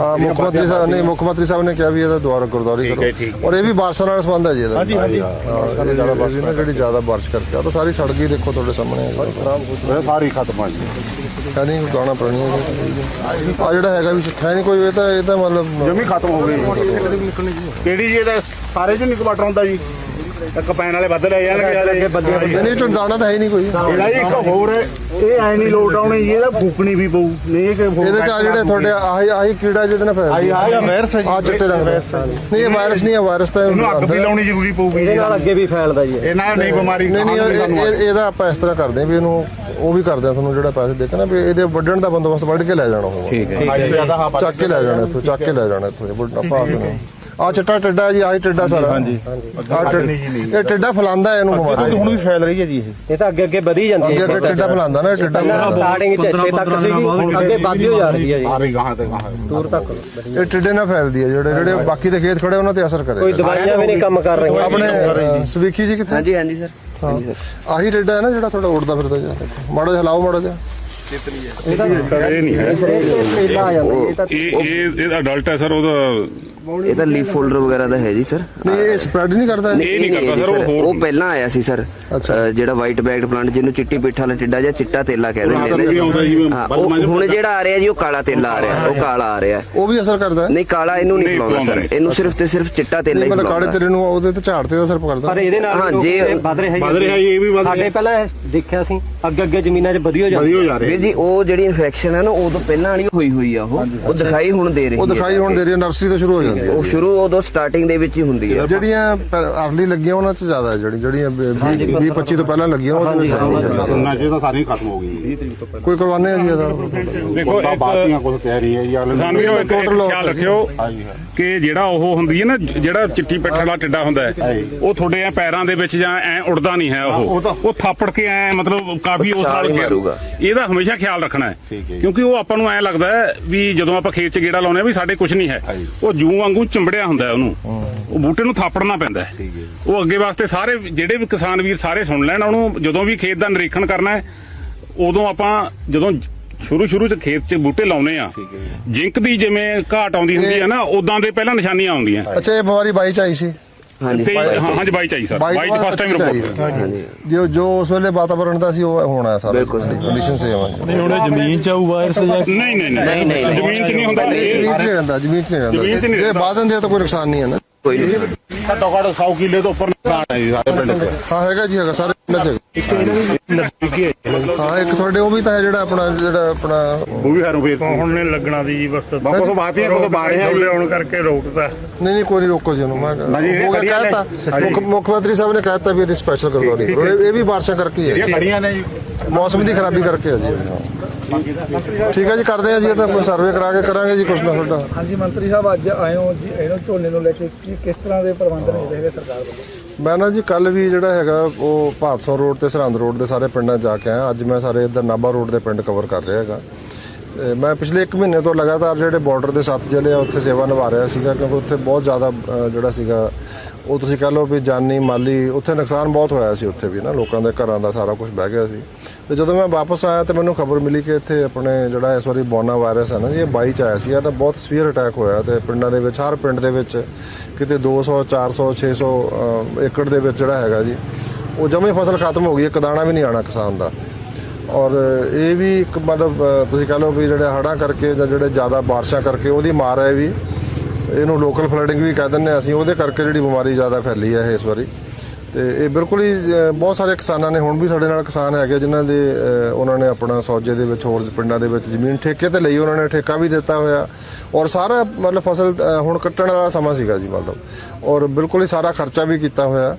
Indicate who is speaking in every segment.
Speaker 1: ਹਾਂ ਮੁੱਖ ਮੰਤਰੀ ਸਾਹਿਬ ਨੇ ਮੁੱਖ ਮੰਤਰੀ ਸਾਹਿਬ ਨੇ ਕਿਹਾ ਵੀ ਇਹਦਾ ਦੁਆਰਾ ਗੁਰਦੌਰੀ ਕਰੋ। ਔਰ ਇਹ ਵੀ ਬਾਰਸ਼ਾਂ ਨਾਲ ਸੰਬੰਧ ਹੈ ਜੀ ਇਹਦਾ
Speaker 2: ਹਾਂਜੀ, ਹਾਂਜੀ।
Speaker 1: ਜ਼ਿਆਦਾ ਬਾਰਿਸ਼ ਨਾ ਜਿਹੜੀ ਜ਼ਿਆਦਾ ਬਾਰਿਸ਼ ਕਰਕੇ ਆ ਤਾਂ ਸਾਰੀ ਸੜਕ ਹੀ ਦੇਖੋ ਤੁਹਾਡੇ ਸਾਹਮਣੇ
Speaker 2: ਸਾਰੀ ਖਤਮ ਆ ਜੀ
Speaker 1: ਨਹੀਂ ਗਾਣਾ ਪੁਰਾਣੀ ਆ ਜਿਹੜਾ ਹੈਗਾ ਵੀ ਹੈ ਨਹੀਂ ਕੋਈ ਇਹ ਤਾਂ ਇਹ ਤਾਂ ਮਤਲਬ
Speaker 2: ਜਮੀ ਖਤਮ ਹੋ ਗਈ। ਕਿਹੜੀ ਜੀ ਇਹਦਾ ਸਾਰੇ ਚ ਨਿਕ ਵਾਟਰ ਹੁੰਦਾ ਜੀ। ਇੱਕ ਪੈਣ ਵਾਲੇ ਵੱਧ ਲੈ ਜਾਣਗੇ
Speaker 1: ਨਹੀਂ ਨਹੀਂ ਝੁੰਡਾਣਾ ਤਾਂ ਹੈ ਹੀ ਨਹੀਂ ਕੋਈ।
Speaker 2: ਇਹਦਾ ਜੀ ਇੱਕ ਹੋਰ ਹੈ, ਇਹ ਐ ਨਹੀਂ ਲੋਟ ਆਉਣੀ ਜੀ ਇਹਦਾ ਫੂਕਣੀ ਵੀ ਪਊ। ਨਹੀਂ ਇਹ ਕਿ ਹੋਰ
Speaker 1: ਇਹਦੇ ਚ ਆ ਜਿਹੜੇ ਤੁਹਾਡੇ ਆਹੀ ਆਹੀ ਕੀੜਾ ਜਿਹਦੇ ਨਾਲ ਫੈਲਦਾ
Speaker 2: ਆਹੀ ਆਹੀ ਵਾਇਰਸ ਹੈ ਜੀ।
Speaker 1: ਆ ਚਿੱਟੇ ਰੰਗ ਦਾ। ਨਹੀਂ ਇਹ ਵਾਇਰਸ ਨਹੀਂ ਹੈ ਵਾਇਰਸ ਤਾਂ
Speaker 2: ਇਹਨੂੰ ਅੱਗ ਵੀ
Speaker 1: ਨਹੀਂ
Speaker 2: ਲਾਉਣੀ ਜ਼ਰੂਰੀ ਪਊਗੀ
Speaker 3: ਇਹਦੇ ਨਾਲ ਅੱਗੇ ਵੀ ਫੈਲਦਾ ਜੀ ਇਹ।
Speaker 2: ਇਹ ਨਾਲ ਨਹੀਂ ਬਿਮਾਰੀ
Speaker 1: ਨਹੀਂ ਇਹ- ਇਹ- ਇਹਦਾ ਆਪਾਂ ਇਸ ਤਰ੍ਹਾਂ ਕਰਦੇ ਹਾਂ ਵੀ ਇਹਨੂੰ ਉਹ ਵੀ ਕਰਦੇ ਆ ਤੁਹਾਨੂੰ ਜਿਹੜਾ ਪੈਸੇ ਦੇ ਕੇ ਨਾ ਵੀ ਇਹਦੇ ਵੱਢਣ ਦਾ ਬੰਦੋਬਸਤ ਵੱਢ ਕੇ ਲੈ ਜਾਣਾ ਹੋਊਗਾ
Speaker 3: ਠੀਕ ਹੈ।
Speaker 1: ਚੱਕ ਕੇ ਲੈ ਜਾਣਾ ਇੱਥੋਂ ਚੱਕ ਕੇ ਲੈ ਜਾਣਾ ਇੱਥੋਂ। ਇਹ ਵੱਢ- ਆਪਾਂ ਆ ਚਿੱਟਾ ਟਿੱਡਾ ਜੀ ਆਹੀ ਟਿੱਡਾ ਸਾਰਾ। ਹਾਂਜੀ। ਇਹ ਟਿੱਡਾ ਫਲਾਉਂਦਾ ਇਹਨੂੰ ਬਿਮਾਰੀ
Speaker 4: ਹੁਣ ਵੀ ਫੈਲ ਰਹੀ ਹੈ ਜੀ ਇਹ।
Speaker 3: ਇਹ ਤਾਂ ਅੱਗੇ ਅੱਗੇ ਵਧੀ ਜਾਂਦੀ
Speaker 1: ਅੱਗੇ
Speaker 3: ਹੈ
Speaker 1: ਅੱਗੇ ਟਿੱਡਾ ਫਲਾਉਂਦਾ ਨਾ ਟਿੱਡਾ।
Speaker 3: ਸਟਾਰਟਿੰਗ ਚ ਇੱਥੇ ਤੱਕ ਸੀਗੀ ਅੱਗੇ ਵੱਧਦੀ ਹੋ ਜਾ ਰਹੀ ਹੈ ਜੀ।
Speaker 2: ਆ ਰਹੀ ਗਾਹਾਂ ਤੇ ਗਾਹਾਂ।
Speaker 3: ਦੂਰ ਤੱਕ
Speaker 1: ਇਹ ਟਿੱਡੇ ਨਾਲ ਫੈਲਦੀ ਹੈ ਜਿਹੜੇ ਜਿਹੜੇ ਬਾਕੀ ਦੇ ਖੇਤ ਖੜੇ ਉਹਨਾਂ ਤੇ ਅਸਰ
Speaker 3: ਕੋਈ
Speaker 1: ਕਰੇਗਾ
Speaker 3: ਦਵਾਈਆਂ ਵੀ ਨਹੀਂ ਕੰਮ ਕਰ ਰਹੀਆਂ।
Speaker 1: ਆਪਣੇ ਸਵੀਖੀ ਜੀ ਕਿੱਥੇ?
Speaker 5: ਹਾਂਜੀ ਹਾਂਜੀ ਸਰ।
Speaker 1: ਆਹੀ ਟਿੱਡਾ ਹੈ ਨਾ ਜਿਹੜਾ ਤੁਹਾਡਾ ਉੜਦਾ ਫਿਰਦਾ ਜੀ ਮਾੜਾ ਜਿਹਾ ਹਿਲਾਓ ਮਾੜਾ ਜਿਹਾ।
Speaker 2: ਇਹ ਨਹੀਂ ਹੈ।
Speaker 3: ਜਾਂਦਾ ਇਹ
Speaker 6: ਇਹ ਅਡਲਟ ਹੈ ਸਰ ਉਹਦਾ
Speaker 5: ਇਹ ਤਾਂ ਲੀਫ ਫੋਲਡਰ ਵਗੈਰਾ ਦਾ ਹੈ ਜੀ ਸਰ।
Speaker 1: ਨਹੀਂ ਇਹ ਸਪਰੈਡ ਨਹੀਂ ਕਰਦਾ? ਇਹ?
Speaker 6: ਨਹੀਂ ਕਰਦਾ ਸਰ, ਉਹ
Speaker 5: ਉਹ ਪਹਿਲਾਂ ਆਇਆ ਸੀ ਸਰ। ਜਿਹੜਾ ਵਾਈਟ ਬੈਗਡ ਪਲਾਂਟ ਜਿਹਨੂੰ ਚਿੱਟੀ ਪਿੱਠ ਵਾਲਾ ਟਿੱਡਾ ਜਾਂ ਚਿੱਟਾ ਤੇਲਾ ਕਹਿ ਦਿੰਦੇ ਨੇ। ਹਾਂ, ਉਹ ਹੁਣ ਜਿਹੜਾ ਆ ਰਿਹਾ ਜੀ ਉਹ ਕਾਲਾ ਤੇਲਾ ਆ ਰਿਹਾ ਉਹ ਕਾਲਾ ਆ ਰਿਹਾ।
Speaker 1: ਉਹ ਵੀ ਅਸਰ ਕਰਦਾ
Speaker 5: ਨਹੀਂ ਕਾਲਾ ਇਹਨੂੰ ਨਹੀਂ ਫਲਾਉਂਦਾ
Speaker 6: ਫਲਾਉਂਦਾ
Speaker 5: ਸਰ। ਇਹਨੂੰ ਸਿਰਫ ਤੇ ਸਿਰਫ ਚਿੱਟਾ ਤੇਲਾ ਹੀ
Speaker 1: ਮਤਲਬ ਕਾਲੇ
Speaker 5: ਫਲਾਉਂਦਾ
Speaker 1: ਤੇਰੇ ਨੂੰ ਉਹਦੇ ਤੇ ਝਾੜ ਤੇ ਦਾ ਅਸਰ ਕਰਦਾ।
Speaker 3: ਪਰ ਇਹਦੇ ਨਾਲ
Speaker 5: ਹਾਂ, ਜੇ-
Speaker 3: ਵੱਧ ਰਿਹਾ ਜੀ
Speaker 2: ਵੱਧ ਰਿਹਾ ਜੀ, ਇਹ ਵੀ ਵੱਧ
Speaker 3: ਸਾਡੇ। ਪਹਿਲਾਂ ਦੇਖਿਆ ਸੀ ਅੱਗੇ ਅੱਗੇ ਜ਼ਮੀਨਾਂ 'ਚ ਵਧੀ ਹੋ। ਜਾਂਦੀ
Speaker 5: ਵੀਰ ਜੀ ਉਹ ਜਿਹੜੀ ਇਨਫੈਕਸ਼ਨ ਹੈ ਨਾ ਉਦੋਂ ਪਹਿਲਾਂ ਵਾਲੀ ਹੋਈ ਹੋਈ ਆ ਉਹ। ਉਹ ਦਿਖਾਈ ਹੁਣ ਦੇ ਰਹੀ
Speaker 1: ਉਹ
Speaker 5: ਹੈ
Speaker 1: ਦਿਖਾਈ ਹੁਣ ਦੇ ਰਹੀ ਹੈ ਨਰਸਰੀ ਤੋਂ ਸ਼ੁਰੂ ਹੋ ਜਾਂਦੀ ਹੈ
Speaker 5: ਉਹ ਸ਼ੁਰੂ ਉਦੋਂ ਸਟਾਰਟਿੰਗ ਦੇ ਵਿੱਚ ਹੀ ਹੁੰਦੀ ਹੈ।
Speaker 1: ਜਿਹੜੀਆਂ ਅਰਲੀ ਲੱਗੀਆਂ ਉਹਨਾਂ 'ਚ ਜ਼ਿਆਦਾ ਹੈ ਜਿਹੜੀ ਜਿਹੜੀਆਂ 20 25 ਤੋਂ ਪਹਿਲਾਂ ਲੱਗੀਆਂ ਉਹਨਾਂ 'ਚ।
Speaker 2: ਉਹਨਾਂ ਚ ਤਾਂ ਸਾਰੀ ਖਤਮ ਹੋ ਗਈ
Speaker 1: ਕੋਈ ਕਰਵਾਨੇ ਆ ਜੀ ਇਹਦਾ?
Speaker 6: ਦੇਖੋ
Speaker 2: ਬਾਤੀਆਂ ਕੁਝ ਤਿਆਰੀ ਹੈ ਜੀ
Speaker 6: ਇੱਕ
Speaker 1: total
Speaker 6: ਖਿਆਲ ਰੱਖਿਓ ਕਿ ਜਿਹੜਾ ਉਹ ਹੁੰਦੀ ਹੈ ਨਾ ਜਿਹੜਾ ਚਿੱਟੀ ਪਿੱਠ ਵਾਲਾ ਟਿੱਡਾ ਹੁੰਦਾ ਹੈ ਉਹ ਤੁਹਾਡੇ ਐ ਪੈਰਾਂ ਦੇ ਵਿੱਚ ਜਾਂ ਐ ਉੜਦਾ ਨਹੀਂ ਹੈ
Speaker 2: ਉਹ।
Speaker 6: ਉਹ
Speaker 2: ਤਾਂ-
Speaker 6: ਉਹ ਥਾਪੜ ਕੇ ਐ ਮਤਲਬ ਕਾਫੀ ਉਸ ਨਾਲ। ਇਹਦਾ ਹਮੇਸ਼ਾ ਖਿਆਲ ਰੱਖਣਾ ਹੈ। ਕਿਉਂਕਿ ਉਹ ਆਪਾਂ ਨੂੰ ਐ ਲੱਗਦਾ ਹੈ ਵੀ ਜਦੋਂ ਆਪਾਂ ਖੇਤ 'ਚ ਗੇੜਾ ਲਾਉਨੇ ਆ ਵੀ ਸਾਡੇ ਕੁਝ ਨਹੀਂ ਹੈ। ਉਹ ਜੂੰ ਵਾਂਗੂ ਚਿੰਬੜਿਆ ਹੁੰਦਾ ਉਹਨੂੰ। ਉਹ ਬੂਟੇ ਨੂੰ ਥਾਪੜਨਾ ਪੈਂਦਾ। ਉਹ ਅੱਗੇ ਵਾਸਤੇ ਸਾਰੇ ਜਿਹੜੇ ਵੀ ਕਿਸਾਨ ਵੀਰ ਸਾਰੇ ਸੁਣ ਲੈਣ ਉਹਨੂੰ ਜਦੋਂ ਵੀ ਖੇਤ ਦਾ ਨਿਰੀਖਣ ਕਰਨਾ ਹੈ ਉਦੋਂ ਆਪਾਂ ਜਦੋਂ ਸ਼ੁਰੂ ਸ਼ੁਰੂ ਚ ਖੇਤ 'ਚ ਬੂਟੇ ਲਾਉਨੇ ਆ ਜਿੰਕ ਦੀ ਜਿਵੇਂ ਘਾਟ ਆਉਂਦੀ ਹੁੰਦੀ ਹੈ ਨਾ ਉਦਾਂ ਦੇ ਪਹਿਲਾਂ ਨਿਸ਼ਾਨੀਆਂ ਆਉਂਦੀਆਂ।
Speaker 1: ਅੱਛਾ ਇਹ ਬਿਮਾਰੀ 22 ਚ ਆਈ ਸੀ?
Speaker 5: ਹਾਂਜੀ
Speaker 6: ਤੇ ਹਾਂ ਹਾਂਜੀ ਬਾਈ ਚਾਹੀ ਸਰ।
Speaker 1: ਬਾਈ
Speaker 6: ਬਾਈ ਫਸਟ ਟਾਈਮ ਰਿਪੋਰਟ
Speaker 5: ਹਾਂਜੀ।
Speaker 1: ਜੋ ਜੋ ਉਸ ਵੇਲੇ ਵਾਤਾਵਰਣ ਦਾ ਸੀ ਉਹ ਹੋਣਾ ਹੈ ਸਾਰਾ।
Speaker 5: ਬਿਲਕੁਲ।
Speaker 1: ਕੰਡੀਸ਼ਨ ਸੇਮ ਹੈ
Speaker 4: ਹੁਣ ਜ਼ਮੀਨ ਚ ਆਊ ਵਾਇਰਸ ਜਾਂ
Speaker 6: ਨਹੀਂ ਨਹੀਂ
Speaker 5: ਨਹੀਂ, ਨਹੀਂ, ਨਹੀਂ।
Speaker 6: ਜ਼ਮੀਨ 'ਚ ਨਹੀਂ ਹੁੰਦਾ। ਇਹ-
Speaker 1: ਜ਼ਮੀਨ 'ਚ ਨਹੀਂ ਰਹਿੰਦਾ ਜ਼ਮੀਨ 'ਚ ਨਹੀਂ
Speaker 6: ਜ਼ਮੀਨ 'ਚ ਨਹੀਂ
Speaker 1: ਰਹਿੰਦਾ ਜੇ
Speaker 6: ਰਹਿੰਦਾ।
Speaker 1: ਬਾਦਨ ਦੇ ਤਾਂ ਕੋਈ ਨੁਕਸਾਨ ਨਹੀਂ ਹੈ ਨਾ।
Speaker 5: ਕੋਈ ਨਹੀਂ।
Speaker 2: ਘੱਟੋ ਘੱਟ 100 ਕਿੱਲੇ ਤੋਂ ਉੱਪਰ ਹੈ ਜੀ ਸਾਰੇ ਪਿੰਡ 'ਚ।
Speaker 1: ਹਾਂ ਹੈਗਾ ਜੀ ਹੈਗਾ ਸਾਰੇ ਪਿੰਡਾਂ 'ਚ ਹੈਗਾ। ਹਾਂ ਇੱਕ ਤੁਹਾਡੇ ਉਹ ਵੀ ਤਾਂ ਹੈ ਜਿਹੜਾ ਆਪਣਾ ਜਿਹੜਾ ਆਪਣਾ
Speaker 2: ਉਹ ਵੀ ਹਰੂ ਫੇਰ
Speaker 4: ਹੁਣ ਨੇ ਲੱਗਣਾ ਦੀ ਜੀ ਬਸ।
Speaker 2: ਬਾਕੋ ਤੋਂ ਬਾਤੀਆਂ ਕੋ ਬਾਰੇ ਹੈ ਜੀ
Speaker 4: ਆਉਣ ਕਰਕੇ ਰੋਕਦਾ
Speaker 1: ਨਹੀਂ ਨਹੀਂ ਕੋਈ ਨਹੀਂ ਰੋਕੋ ਜੀ ਉਹਨੂੰ ਮੈਂ
Speaker 2: ਨਾ ਜੀ, ਇਹ ਨੇ।
Speaker 1: ਕਹਿਤਾ ਮੁੱਖ ਮੁੱਖ ਮੰਤਰੀ ਸਾਹਿਬ ਨੇ ਕਹਿਤਾ ਵੀ ਇਹਦੀ ਸਪੈਸ਼ਲ ਕਰਦੌਰੀ ਕਰੋ ਇਹ ਇਹ ਵੀ ਬਾਰਿਸ਼ਾਂ ਕਰਕੇ ਹੀ
Speaker 2: ਇਹ
Speaker 1: ਹੈ
Speaker 2: ਖੜੀਆਂ ਨੇ ਜੀ।
Speaker 1: ਮੌਸਮ ਦੀ ਖਰਾਬੀ ਕਰਕੇ ਹੈ ਜੀ। ਠੀਕ ਹੈ ਜੀ ਕਰਦੇ ਆ ਜੀ ਇਹਦਾ ਕੋਈ ਸਰਵੇ ਕਰਾ ਕੇ ਕਰਾਂਗੇ ਜੀ ਕੁਛ ਨਾ ਤੁਹਾਡਾ।
Speaker 7: ਹਾਂਜੀ ਮੰਤਰੀ ਸਾਹਿਬ ਅੱਜ ਆਏ ਹੋ ਜੀ ਇਹਨੂੰ ਝੋਨੇ ਨੂੰ ਲੈ ਕੇ। ਕੀ ਕਿਸ ਤਰ੍ਹਾਂ ਦੇ ਪ੍ਰਬੰਧ ਨੇ ਹੈਗੇ ਸਰਕਾਰ ਵੱਲੋਂ?
Speaker 1: ਮੈਂ ਨਾ ਜੀ ਕੱਲ ਵੀ ਜਿਹੜਾ ਹੈਗਾ ਉਹ ਭਾਦਸੋਂ ਰੋਡ ਤੇ ਸਰਹੰਦ ਰੋਡ ਦੇ ਸਾਰੇ ਪਿੰਡਾਂ ਜਾ ਕੇ ਆਇਆ। ਅੱਜ ਮੈਂ ਸਾਰੇ ਇੱਧਰ ਨਾਭਾ ਰੋਡ ਦੇ ਪਿੰਡ ਕਵਰ ਕਰ ਰਿਹਾ ਹੈਗਾ। ਤੇ ਮੈਂ ਪਿਛਲੇ 1 ਮਹੀਨੇ ਤੋਂ ਲਗਾਤਾਰ ਜਿਹੜੇ ਬਾਰਡਰ ਦੇ ਸੱਤ ਜ਼ਿਲ੍ਹੇ ਆ, ਉੱਥੇ ਸੇਵਾ ਨਿਭਾ ਰਿਹਾ ਸੀਗਾ ਕਿਉਂਕਿ ਉੱਥੇ ਬਹੁਤ ਜ਼ਿਆਦਾ ਜਿਹੜਾ ਸੀਗਾ ਉਹ ਤੁਸੀਂ ਕਹ ਲਓ ਵੀ ਜਾਨੀ ਮਾਲੀ ਉੱਥੇ ਨੁਕਸਾਨ ਬਹੁਤ ਹੋਇਆ ਸੀ ਉੱਥੇ ਵੀ ਨਾ ਲੋਕਾਂ ਦੇ ਘਰਾਂ ਦਾ ਸਾਰਾ ਕੁਝ ਬਹਿ ਗਿਆ ਸੀ। ਤੇ ਜਦੋਂ ਮੈਂ ਵਾਪਸ ਆਇਆ ਤੇ ਮੈਨੂੰ ਖਬਰ ਮਿਲੀ ਕਿ ਇੱਥੇ ਆਪਣੇ ਜਿਹੜਾ ਇਸ ਵਾਰੀ ਬੋਨਾ ਵਾਇਰਸ ਹੈ ਨਾ ਜੀ ਇਹ 22 ਚ ਆਇਆ ਸੀ ਇਹ ਤਾਂ ਬਹੁਤ ਸਵੀਅਰ ਅਟੈਕ ਹੋਇਆ ਤੇ ਪਿੰਡਾਂ ਦੇ ਵਿੱਚ ਹਰ ਪਿੰਡ ਦੇ ਵਿੱਚ ਕਿਤੇ 200 400 600 ਅ, ਏਕੜ ਦੇ ਵਿੱਚ ਜਿਹੜਾ ਹੈਗਾ ਜੀ ਉਹ ਜਮੇ ਫਸਲ ਖਤਮ ਹੋ ਗਈ ਇੱਕ ਦਾਣਾ ਵੀ ਨਹੀਂ ਆਣਾ ਕਿਸਾਨ ਦਾ। ਔਰ ਇਹ ਵੀ ਇੱਕ ਮਤਲਬ ਤੁਸੀਂ ਕਹ ਲਓ ਵੀ ਜਿਹੜੇ ਹੜ੍ਹਾਂ ਕਰਕੇ ਜਾਂ ਜਿਹੜੇ ਜ਼ਿਆਦਾ ਬਾਰਿਸ਼ਾਂ ਕਰਕੇ ਉਹਦੀ ਮਾਰ ਹੈ ਵੀ ਇਹਨੂੰ ਲੋਕਲ ਫਲੱਡਿੰਗ ਵੀ ਕਹਿ ਦਿੰਦੇ ਹਾਂ ਅਸੀਂ, ਉਹਦੇ ਕਰਕੇ ਜਿਹੜੀ ਬਿਮਾਰੀ ਜ਼ਿਆਦਾ ਫੈਲੀ ਹੈ ਇਹ ਇਸ ਵਾਰੀ। ਤੇ ਇਹ ਬਿਲਕੁਲ ਹੀ ਬਹੁਤ ਸਾਰੇ ਕਿਸਾਨਾਂ ਨੇ ਹੁਣ ਵੀ ਸਾਡੇ ਨਾਲ ਕਿਸਾਨ ਹੈਗੇ ਜਿਨ੍ਹਾਂ ਦੇ ਉਹਨਾਂ ਨੇ ਆਪਣਾ ਸੌਜੇ ਦੇ ਵਿੱਚ, ਹੋਰ ਪਿੰਡਾਂ ਦੇ ਵਿੱਚ ਜ਼ਮੀਨ ਠੇਕੇ ਤੇ ਲਈ, ਉਹਨਾਂ ਨੇ ਠੇਕਾ ਵੀ ਦਿੱਤਾ ਹੋਇਆ। ਔਰ ਸਾਰਾ ਮਤਲਬ ਫਸਲ ਹੁਣ ਕੱਟਣ ਵਾਲਾ ਸਮਾਂ ਸੀਗਾ ਜੀ ਮਤਲਬ ਔਰ ਬਿਲਕੁਲ ਹੀ ਸਾਰਾ ਖਰਚਾ ਵੀ ਕੀਤਾ ਹੋਇਆ।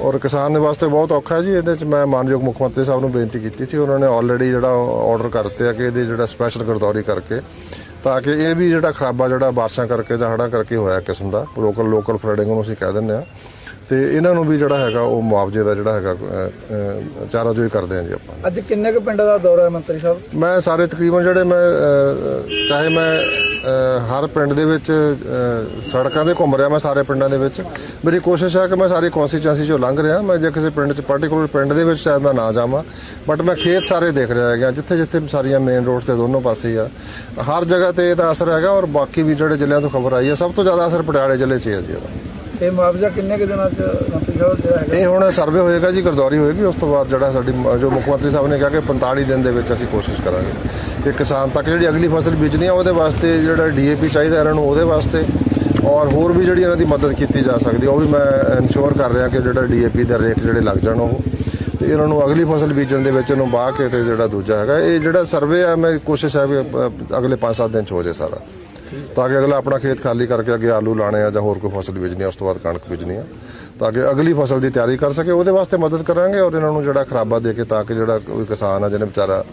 Speaker 1: ਔਰ ਕਿਸਾਨ ਦੇ ਵਾਸਤੇ ਬਹੁਤ ਔਖਾ ਜੀ, ਇਹਦੇ ਚ ਮੈਂ ਮਾਨਯੋਗ ਮੁੱਖ ਮੰਤਰੀ ਸਾਹਿਬ ਨੂੰ ਬੇਨਤੀ ਕੀਤੀ ਸੀ, ਉਹਨਾਂ ਨੇ ਆਲਰੇਡੀ ਜਿਹੜਾ ਆਰਡਰ ਕਰਤੇ ਆ ਕਿ ਇਹਦੇ ਜਿਹੜਾ ਸਪੈਸ਼ਲ ਗਰਦੌਰੀ ਕਰਕੇ। ਤਾਂ ਕਿ ਇਹ ਵੀ ਜਿਹੜਾ ਖਰਾਬਾ ਜਿਹੜਾ ਬਾਰਿਸ਼ਾਂ ਕਰਕੇ ਜਾਂ ਹੜ੍ਹਾਂ ਕਰਕੇ ਹੋਇਆ ਕਿਸਮ ਦਾ ਲੋਕਲ ਲੋਕਲ ਫਲੱਡਿੰਗ ਨੂੰ ਅਸੀਂ ਕਹਿ ਦਿੰਦੇ ਆ ਤੇ ਇਹਨਾਂ ਨੂੰ ਵੀ ਜਿਹੜਾ ਹੈਗਾ ਉਹ ਮੁਆਵਜ਼ੇ ਦਾ ਜਿਹੜਾ ਹੈਗਾ ਚਾਰਾ ਜੋਈ ਕਰਦੇ ਆ ਜੀ ਆਪਾਂ।
Speaker 7: ਅੱਜ ਕਿੰਨੇ ਕੁ ਪਿੰਡਾਂ ਦਾ ਦੌਰਾ ਹੈ ਮੰਤਰੀ ਸਾਹਿਬ?
Speaker 1: ਮੈਂ ਸਾਰੇ ਤਕਰੀਬਨ ਜਿਹੜੇ ਮੈਂ ਚਾਹੇ ਮੈਂ ਹਰ ਪਿੰਡ ਦੇ ਵਿੱਚ ਸੜਕਾਂ ਤੇ ਘੁੰਮ ਰਿਹਾ ਮੈਂ ਸਾਰੇ ਪਿੰਡਾਂ ਦੇ ਵਿੱਚ। ਮੇਰੀ ਕੋਸ਼ਿਸ਼ ਹੈ ਕਿ ਮੈਂ ਸਾਰੀ ਕਨਸਟੀਚੁਐਂਸੀ ਚੋਂ ਲੰਘ ਰਿਹਾ, ਮੈਂ ਜੇ ਕਿਸੇ ਪਿੰਡ 'ਚ ਪਾਰਟਿਕੂਲਰ ਪਿੰਡ ਦੇ ਵਿੱਚ ਸ਼ਾਇਦ ਮੈਂ ਨਾ ਜਾਵਾਂ ਬਟ ਮੈਂ ਖੇਤ ਸਾਰੇ ਦੇਖ ਰਿਹਾ ਹੈਗਾ ਜਿੱਥੇ ਜਿੱਥੇ ਸਾਰੀਆਂ ਮੇਨ ਰੋਡਸ ਤੇ ਦੋਨੋਂ ਪਾਸੇ ਆ। ਹਰ ਜਗ੍ਹਾ ਤੇ ਇਹਦਾ ਅਸਰ ਹੈਗਾ ਔਰ ਬਾਕੀ ਵੀ ਜਿਹੜੇ ਜ਼ਿਲ੍ਹਿਆਂ ਤੋਂ ਖਬਰ ਆਈ ਹੈ, ਸਭ ਤੋਂ ਜ਼ਿਆਦਾ ਅਸਰ ਪਟਿਆਲੇ ਜ਼ਿਲ੍ਹੇ 'ਚ ਹੀ ਹੈ ਜੀ ਇਹਦਾ।
Speaker 7: ਇਹ ਮੁਆਵਜ਼ਾ ਕਿੰਨੇ ਕੁ ਦਿਨਾਂ ਚ ਮੰਤਰੀ ਸਾਹਿਬ ਜਿਹੜਾ ਹੈਗਾ?
Speaker 1: ਇਹ ਹੁਣ ਸਰਵੇ ਹੋਏਗਾ ਜੀ ਗਰਦੌਰੀ ਹੋਏਗੀ, ਉਸ ਤੋਂ ਬਾਅਦ ਜਿਹੜਾ ਸਾਡੀ ਜੋ ਮੁੱਖ ਮੰਤਰੀ ਸਾਹਿਬ ਨੇ ਕਿਹਾ ਕਿ 45 ਦਿਨ ਦੇ ਵਿੱਚ ਅਸੀਂ ਕੋਸ਼ਿਸ਼ ਕਰਾਂਗੇ। ਕਿ ਕਿਸਾਨ ਤੱਕ ਜਿਹੜੀ ਅਗਲੀ ਫਸਲ ਬੀਜਣੀ ਆ, ਉਹਦੇ ਵਾਸਤੇ ਜਿਹੜਾ ਡੀਏਪੀ ਚਾਹੀਦਾ ਇਹਨਾਂ ਨੂੰ, ਉਹਦੇ ਵਾਸਤੇ। ਔਰ ਹੋਰ ਵੀ ਜਿਹੜੀ ਇਹਨਾਂ ਦੀ ਮਦਦ ਕੀਤੀ ਜਾ ਸਕਦੀ ਉਹ ਵੀ ਮੈਂ ਇਨਸ਼ੋਰ ਕਰ ਰਿਹਾ ਕਿ ਜਿਹੜਾ ਡੀਏਪੀ ਦਾ ਰੇਟ ਜਿਹੜੇ ਲੱਗ ਜਾਣ ਉਹ। ਤੇ ਇਹਨਾਂ ਨੂੰ ਅਗਲੀ ਫਸਲ ਬੀਜਣ ਦੇ ਵਿੱਚ ਇਹਨੂੰ ਬਾਹ ਕੇ ਤੇ ਜਿਹੜਾ ਦੂਜਾ ਹੈਗਾ, ਇਹ ਜਿਹੜਾ ਸਰਵੇ ਆ, ਮੈਂ ਕੋਸ਼ਿਸ਼ ਹੈ ਕਿ ਅਗਲੇ 5-7 ਦਿਨ ਚ ਹੋ ਜਾਏ ਸਾਰਾ। ਤਾਂ ਕਿ ਅਗਲਾ ਆਪਣਾ ਖੇਤ ਖਾਲੀ ਕਰਕੇ ਅੱਗੇ ਆਲੂ ਲਾਣੇ ਆ ਜਾਂ ਹੋਰ ਕੋਈ ਫਸਲ ਬੀਜਣੀ ਆ, ਉਸ ਤੋਂ ਬਾਅਦ ਕਣਕ ਬੀਜਣੀ ਆ। ਤਾਂ ਕਿ ਅਗਲੀ ਫਸਲ ਦੀ ਤਿਆਰੀ ਕਰ ਸਕੇ, ਉਹਦੇ ਵਾਸਤੇ ਮਦਦ ਕਰਾਂਗੇ ਔਰ ਇਹਨਾਂ ਨੂੰ ਜਿਹੜਾ ਖਰਾਬਾ ਦੇ ਕੇ ਤਾਂ ਕਿ ਜਿਹੜਾ ਕੋਈ ਕਿਸਾਨ ਆ ਜਿਹਨੇ ਵਿਚਾਰਾ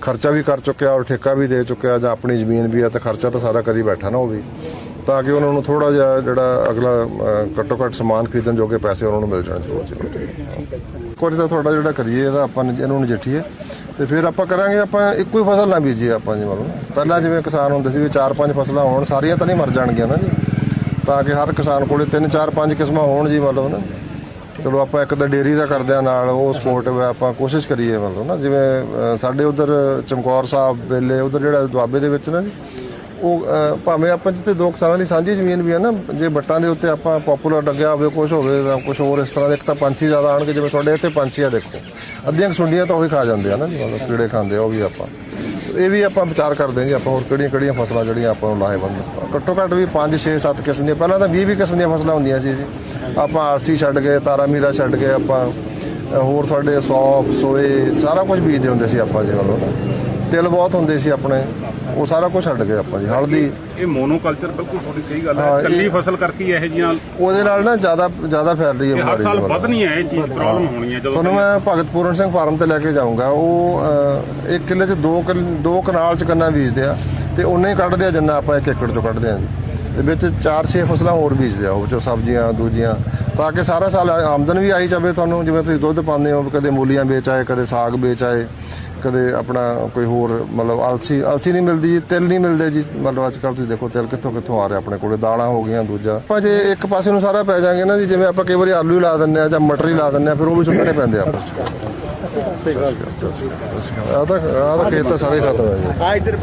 Speaker 1: ਖਰਚਾ ਵੀ ਕਰ ਚੁੱਕਿਆ ਔਰ ਠੇਕਾ ਵੀ ਦੇ ਚੁੱਕਿਆ ਜਾਂ ਆਪਣੀ ਜ਼ਮੀਨ ਵੀ ਆ, ਤਾਂ ਖਰਚਾ ਤਾਂ ਸਾਰਾ ਕਰੀ ਬੈਠਾ ਨਾ ਉਹ ਵੀ। ਤਾਂ ਕਿ ਉਹਨਾਂ ਨੂੰ ਥੋੜਾ ਜਿਹਾ ਜਿਹੜਾ ਅਗਲਾ ਘੱਟੋ ਘੱਟ ਸਮਾਨ ਖਰੀਦਣ ਜੋਗੇ ਪੈਸੇ ਉਹਨਾਂ ਨੂੰ ਮਿਲ ਜਾਣ ਜ਼ਰੂਰ। ਜ਼ਰੂਰ ਕੋਈ ਤਾਂ ਤੁਹਾਡਾ ਜਿਹੜਾ ਕਰੀਏ ਇਹਦਾ ਆਪਾਂ ਇਹਨੂੰ ਨਜਿੱਠੀਏ। ਤੇ ਫਿਰ ਆਪਾਂ ਕਰਾਂਗੇ, ਆਪਾਂ ਇੱਕੋ ਹੀ ਫਸਲ ਨਾ ਬੀਜੀਏ ਆਪਾਂ ਜੀ ਮਤਲਬ। ਪਹਿਲਾਂ ਜਿਵੇਂ ਕਿਸਾਨ ਹੁੰਦੇ ਸੀ ਵੀ ਚਾਰ ਪੰਜ ਫਸਲਾਂ ਹੋਣ, ਸਾਰੀਆਂ ਤਾਂ ਨਹੀਂ ਮਰ ਜਾਣਗੀਆਂ ਨਾ ਜੀ। ਤਾਂ ਕਿ ਹਰ ਕਿਸਾਨ ਕੋਲੇ ਤਿੰਨ ਚਾਰ ਪੰਜ ਕਿਸਮਾਂ ਹੋਣ ਜੀ ਮਤਲਬ ਨਾ। ਚਲੋ ਆਪਾਂ ਇੱਕ ਤਾਂ ਡੇਰੀ ਦਾ ਕਰਦੇ ਆ ਨਾਲ, ਉਹ ਸਪੋਰਟ ਆਪਾਂ ਕੋਸ਼ਿਸ਼ ਕਰੀਏ ਮਤਲਬ ਨਾ। ਜਿਵੇਂ ਸਾਡੇ ਉਧਰ ਚਮਕੌਰ ਸਾਹਿਬ ਵੇਲੇ ਉਧਰ ਜਿਹੜਾ ਦੁਆਬੇ ਦੇ ਵਿੱਚ ਨਾ ਜੀ ਉਹ ਭਾਵੇਂ ਆਪਾਂ ਜਿੱਥੇ ਦੋ ਕਿਸਾਨਾਂ ਦੀ ਸਾਂਝੀ ਜ਼ਮੀਨ ਵੀ ਹੈ ਨਾ, ਜੇ ਬੱਟਾਂ ਦੇ ਉੱਤੇ ਆਪਾਂ ਪਪੂਲਰ ਲੱਗਿਆ ਹੋਵੇ ਕੁਝ ਹੋਵੇ, ਜਾਂ ਕੁਝ ਹੋਰ ਇਸ ਤਰ੍ਹਾਂ ਦੇ, ਇੱਕ ਤਾਂ ਪੰਛੀ ਜ਼ਿਆਦਾ ਆਣਗੇ ਜਿਵੇਂ ਤੁਹਾਡੇ ਇੱਥੇ ਪੰਛੀ ਆ ਦੇਖੋ। ਅੱਧੀਆਂ ਕੁ ਸੁੰਡੀਆਂ ਤਾਂ ਉਹ ਹੀ ਖਾ ਜਾਂਦੇ ਆ ਨਾ ਜੀ ਮਤਲਬ ਕੀੜੇ ਖਾਂਦੇ ਆ, ਉਹ ਵੀ ਆਪਾਂ। ਇਹ ਵੀ ਆਪਾਂ ਵਿਚਾਰ ਕਰਦੇ ਹਾਂ ਜੀ, ਆਪਾਂ ਹੋਰ ਕਿਹੜੀਆਂ ਕਿਹੜੀਆਂ ਫਸਲਾਂ ਜਿਹੜੀਆਂ ਆਪਾਂ ਨੂੰ ਲਾਹੇਵੰਦ ਘੱਟੋ ਘੱਟ ਵੀ 5 6 7 ਕਿਸਮ ਦੀਆਂ ਪਹਿਲਾਂ ਤਾਂ 20 20 ਕਿਸਮ ਦੀਆਂ ਫਸਲਾਂ ਹੁੰਦੀਆਂ ਸੀ ਜੀ। ਆਪਾਂ ਆਰਸੀ ਛੱਡ ਗਏ ਤਾਰਾ ਮੀਰਾ ਛੱਡ ਗਏ, ਆਪਾਂ ਹੋਰ ਤੁਹਾਡੇ ਸੌਫ, ਸੋਏ, ਸਾਰਾ ਕੁਝ ਬੀਜਦੇ ਹੁੰਦੇ ਸੀ ਆਪਾਂ ਜੀ, ਮਤਲਬ। ਤਿਲ ਬਹੁਤ ਹੁੰਦੇ ਸੀ ਆਪਣੇ। ਉਹ ਸਾਰਾ ਕੁਝ ਛੱਡ ਗਏ ਆਪਾਂ ਜੀ ਹਲਦੀ
Speaker 6: ਇਹ ਮੋਨੋਕਲਚਰ ਬਿਲਕੁਲ ਤੁਹਾਡੀ ਸਹੀ ਗੱਲ
Speaker 1: ਹਾਂ,
Speaker 6: ਹੈ
Speaker 1: ਇਹ-
Speaker 6: ਫਸਲ ਕਰਕੇ ਹੀ ਇਹੋ ਜੀਆਂ
Speaker 1: ਉਹਦੇ ਨਾਲ ਨਾ ਜ਼ਿਆਦਾ ਜ਼ਿਆਦਾ ਫੈਲ ਰਹੀ ਹੈ
Speaker 6: ਹਰ
Speaker 1: ਬਿਮਾਰੀ
Speaker 6: ਸਾਲ
Speaker 1: ਮਤਲਬ।
Speaker 6: ਵੱਧਣੀ ਹੈ ਇਹ ਚੀਜ਼ ਪ੍ਰੋਬਲਮ ਹੋਣੀ ਹੈ ਜਦੋਂ
Speaker 1: ਤੁਹਾਨੂੰ ਮੈਂ ਭਗਤ ਪੂਰਨ ਸਿੰਘ ਫਾਰਮ ਤੇ ਲੈ ਕੇ ਜਾਊਂਗਾ। ਉਹ ਅਹ, ਇੱਕ ਕਿੱਲੇ 'ਚ ਦੋ ਕਿੱਲ- ਦੋ ਕਨਾਲ 'ਚ ਗੰਨਾ ਬੀਜਦੇ ਆ ਤੇ ਉਹਨੇ ਹੀ ਕੱਢਦੇ ਆ ਜਿੰਨਾ ਆਪਾਂ ਇੱਕ ਏਕੜ 'ਚੋਂ ਕੱਢਦੇ ਆ ਜੀ। ਤੇ ਵਿੱਚ 4-6 ਫਸਲਾਂ ਹੋਰ ਬੀਜਦੇ ਆ ਉਹ ਚੋਂ ਸਬਜ਼ੀਆਂ ਦੂਜੀਆਂ ਤਾਂ ਕਿ ਸਾਰਾ ਸਾਲ ਆਮਦਨ ਵੀ ਆਈ ਜਾਵੇ ਤੁਹਾਨੂੰ। ਜਿਵੇਂ ਤੁਸੀਂ ਦੁੱਧ ਪਾਉਂਦੇ ਹੋ ਕਦੇ ਮੂਲੀਆਂ ਵੇਚ ਆਏ ਕਦੇ ਸਾਗ ਵੇਚ ਆਏ। ਕਦੇ ਆਪਣਾ ਕੋਈ ਹੋਰ ਮਤਲਬ ਅਲਸੀ ਅਲਸੀ ਨਹੀਂ ਮਿਲਦੀ ਜੀ ਤਿਲ ਨਹੀਂ ਮਿਲਦੇ ਜੀ। ਮਤਲਬ ਅੱਜ ਕੱਲ ਤੁਸੀਂ ਦੇਖੋ ਤਿਲ ਕਿੱਥੋਂ ਕਿੱਥੋਂ ਆ ਰਿਹਾ ਆਪਣੇ ਕੋਲੇ ਦਾਲਾਂ ਹੋ ਗਈਆਂ ਦੂਜਾ। ਆਪਾਂ ਜੇ ਇੱਕ ਪਾਸੇ ਨੂੰ ਸਾਰਾ ਪੈ ਜਾਾਂਗੇ ਨਾ ਜੀ ਜਿਵੇਂ ਆਪਾਂ ਕਈ ਵਾਰੀ ਆਲੂ ਹੀ ਲਾ ਦਿੰਦੇ ਆ ਜਾਂ ਮਟਰ ਹੀ ਲਾ ਦਿੰਦੇ ਆ ਫਿਰ ਉਹ ਵੀ ਸੁੱਟਣੇ ਪੈਂਦੇ ਆ ਆਪਸ ਆ ਤਾਂ ਆ ਤਾਂ ਖੇਤ ਤਾਂ ਸਾਰੇ ਖਤਮ ਹੈ ਜੀ।
Speaker 2: ਆ ਇੱਧਰ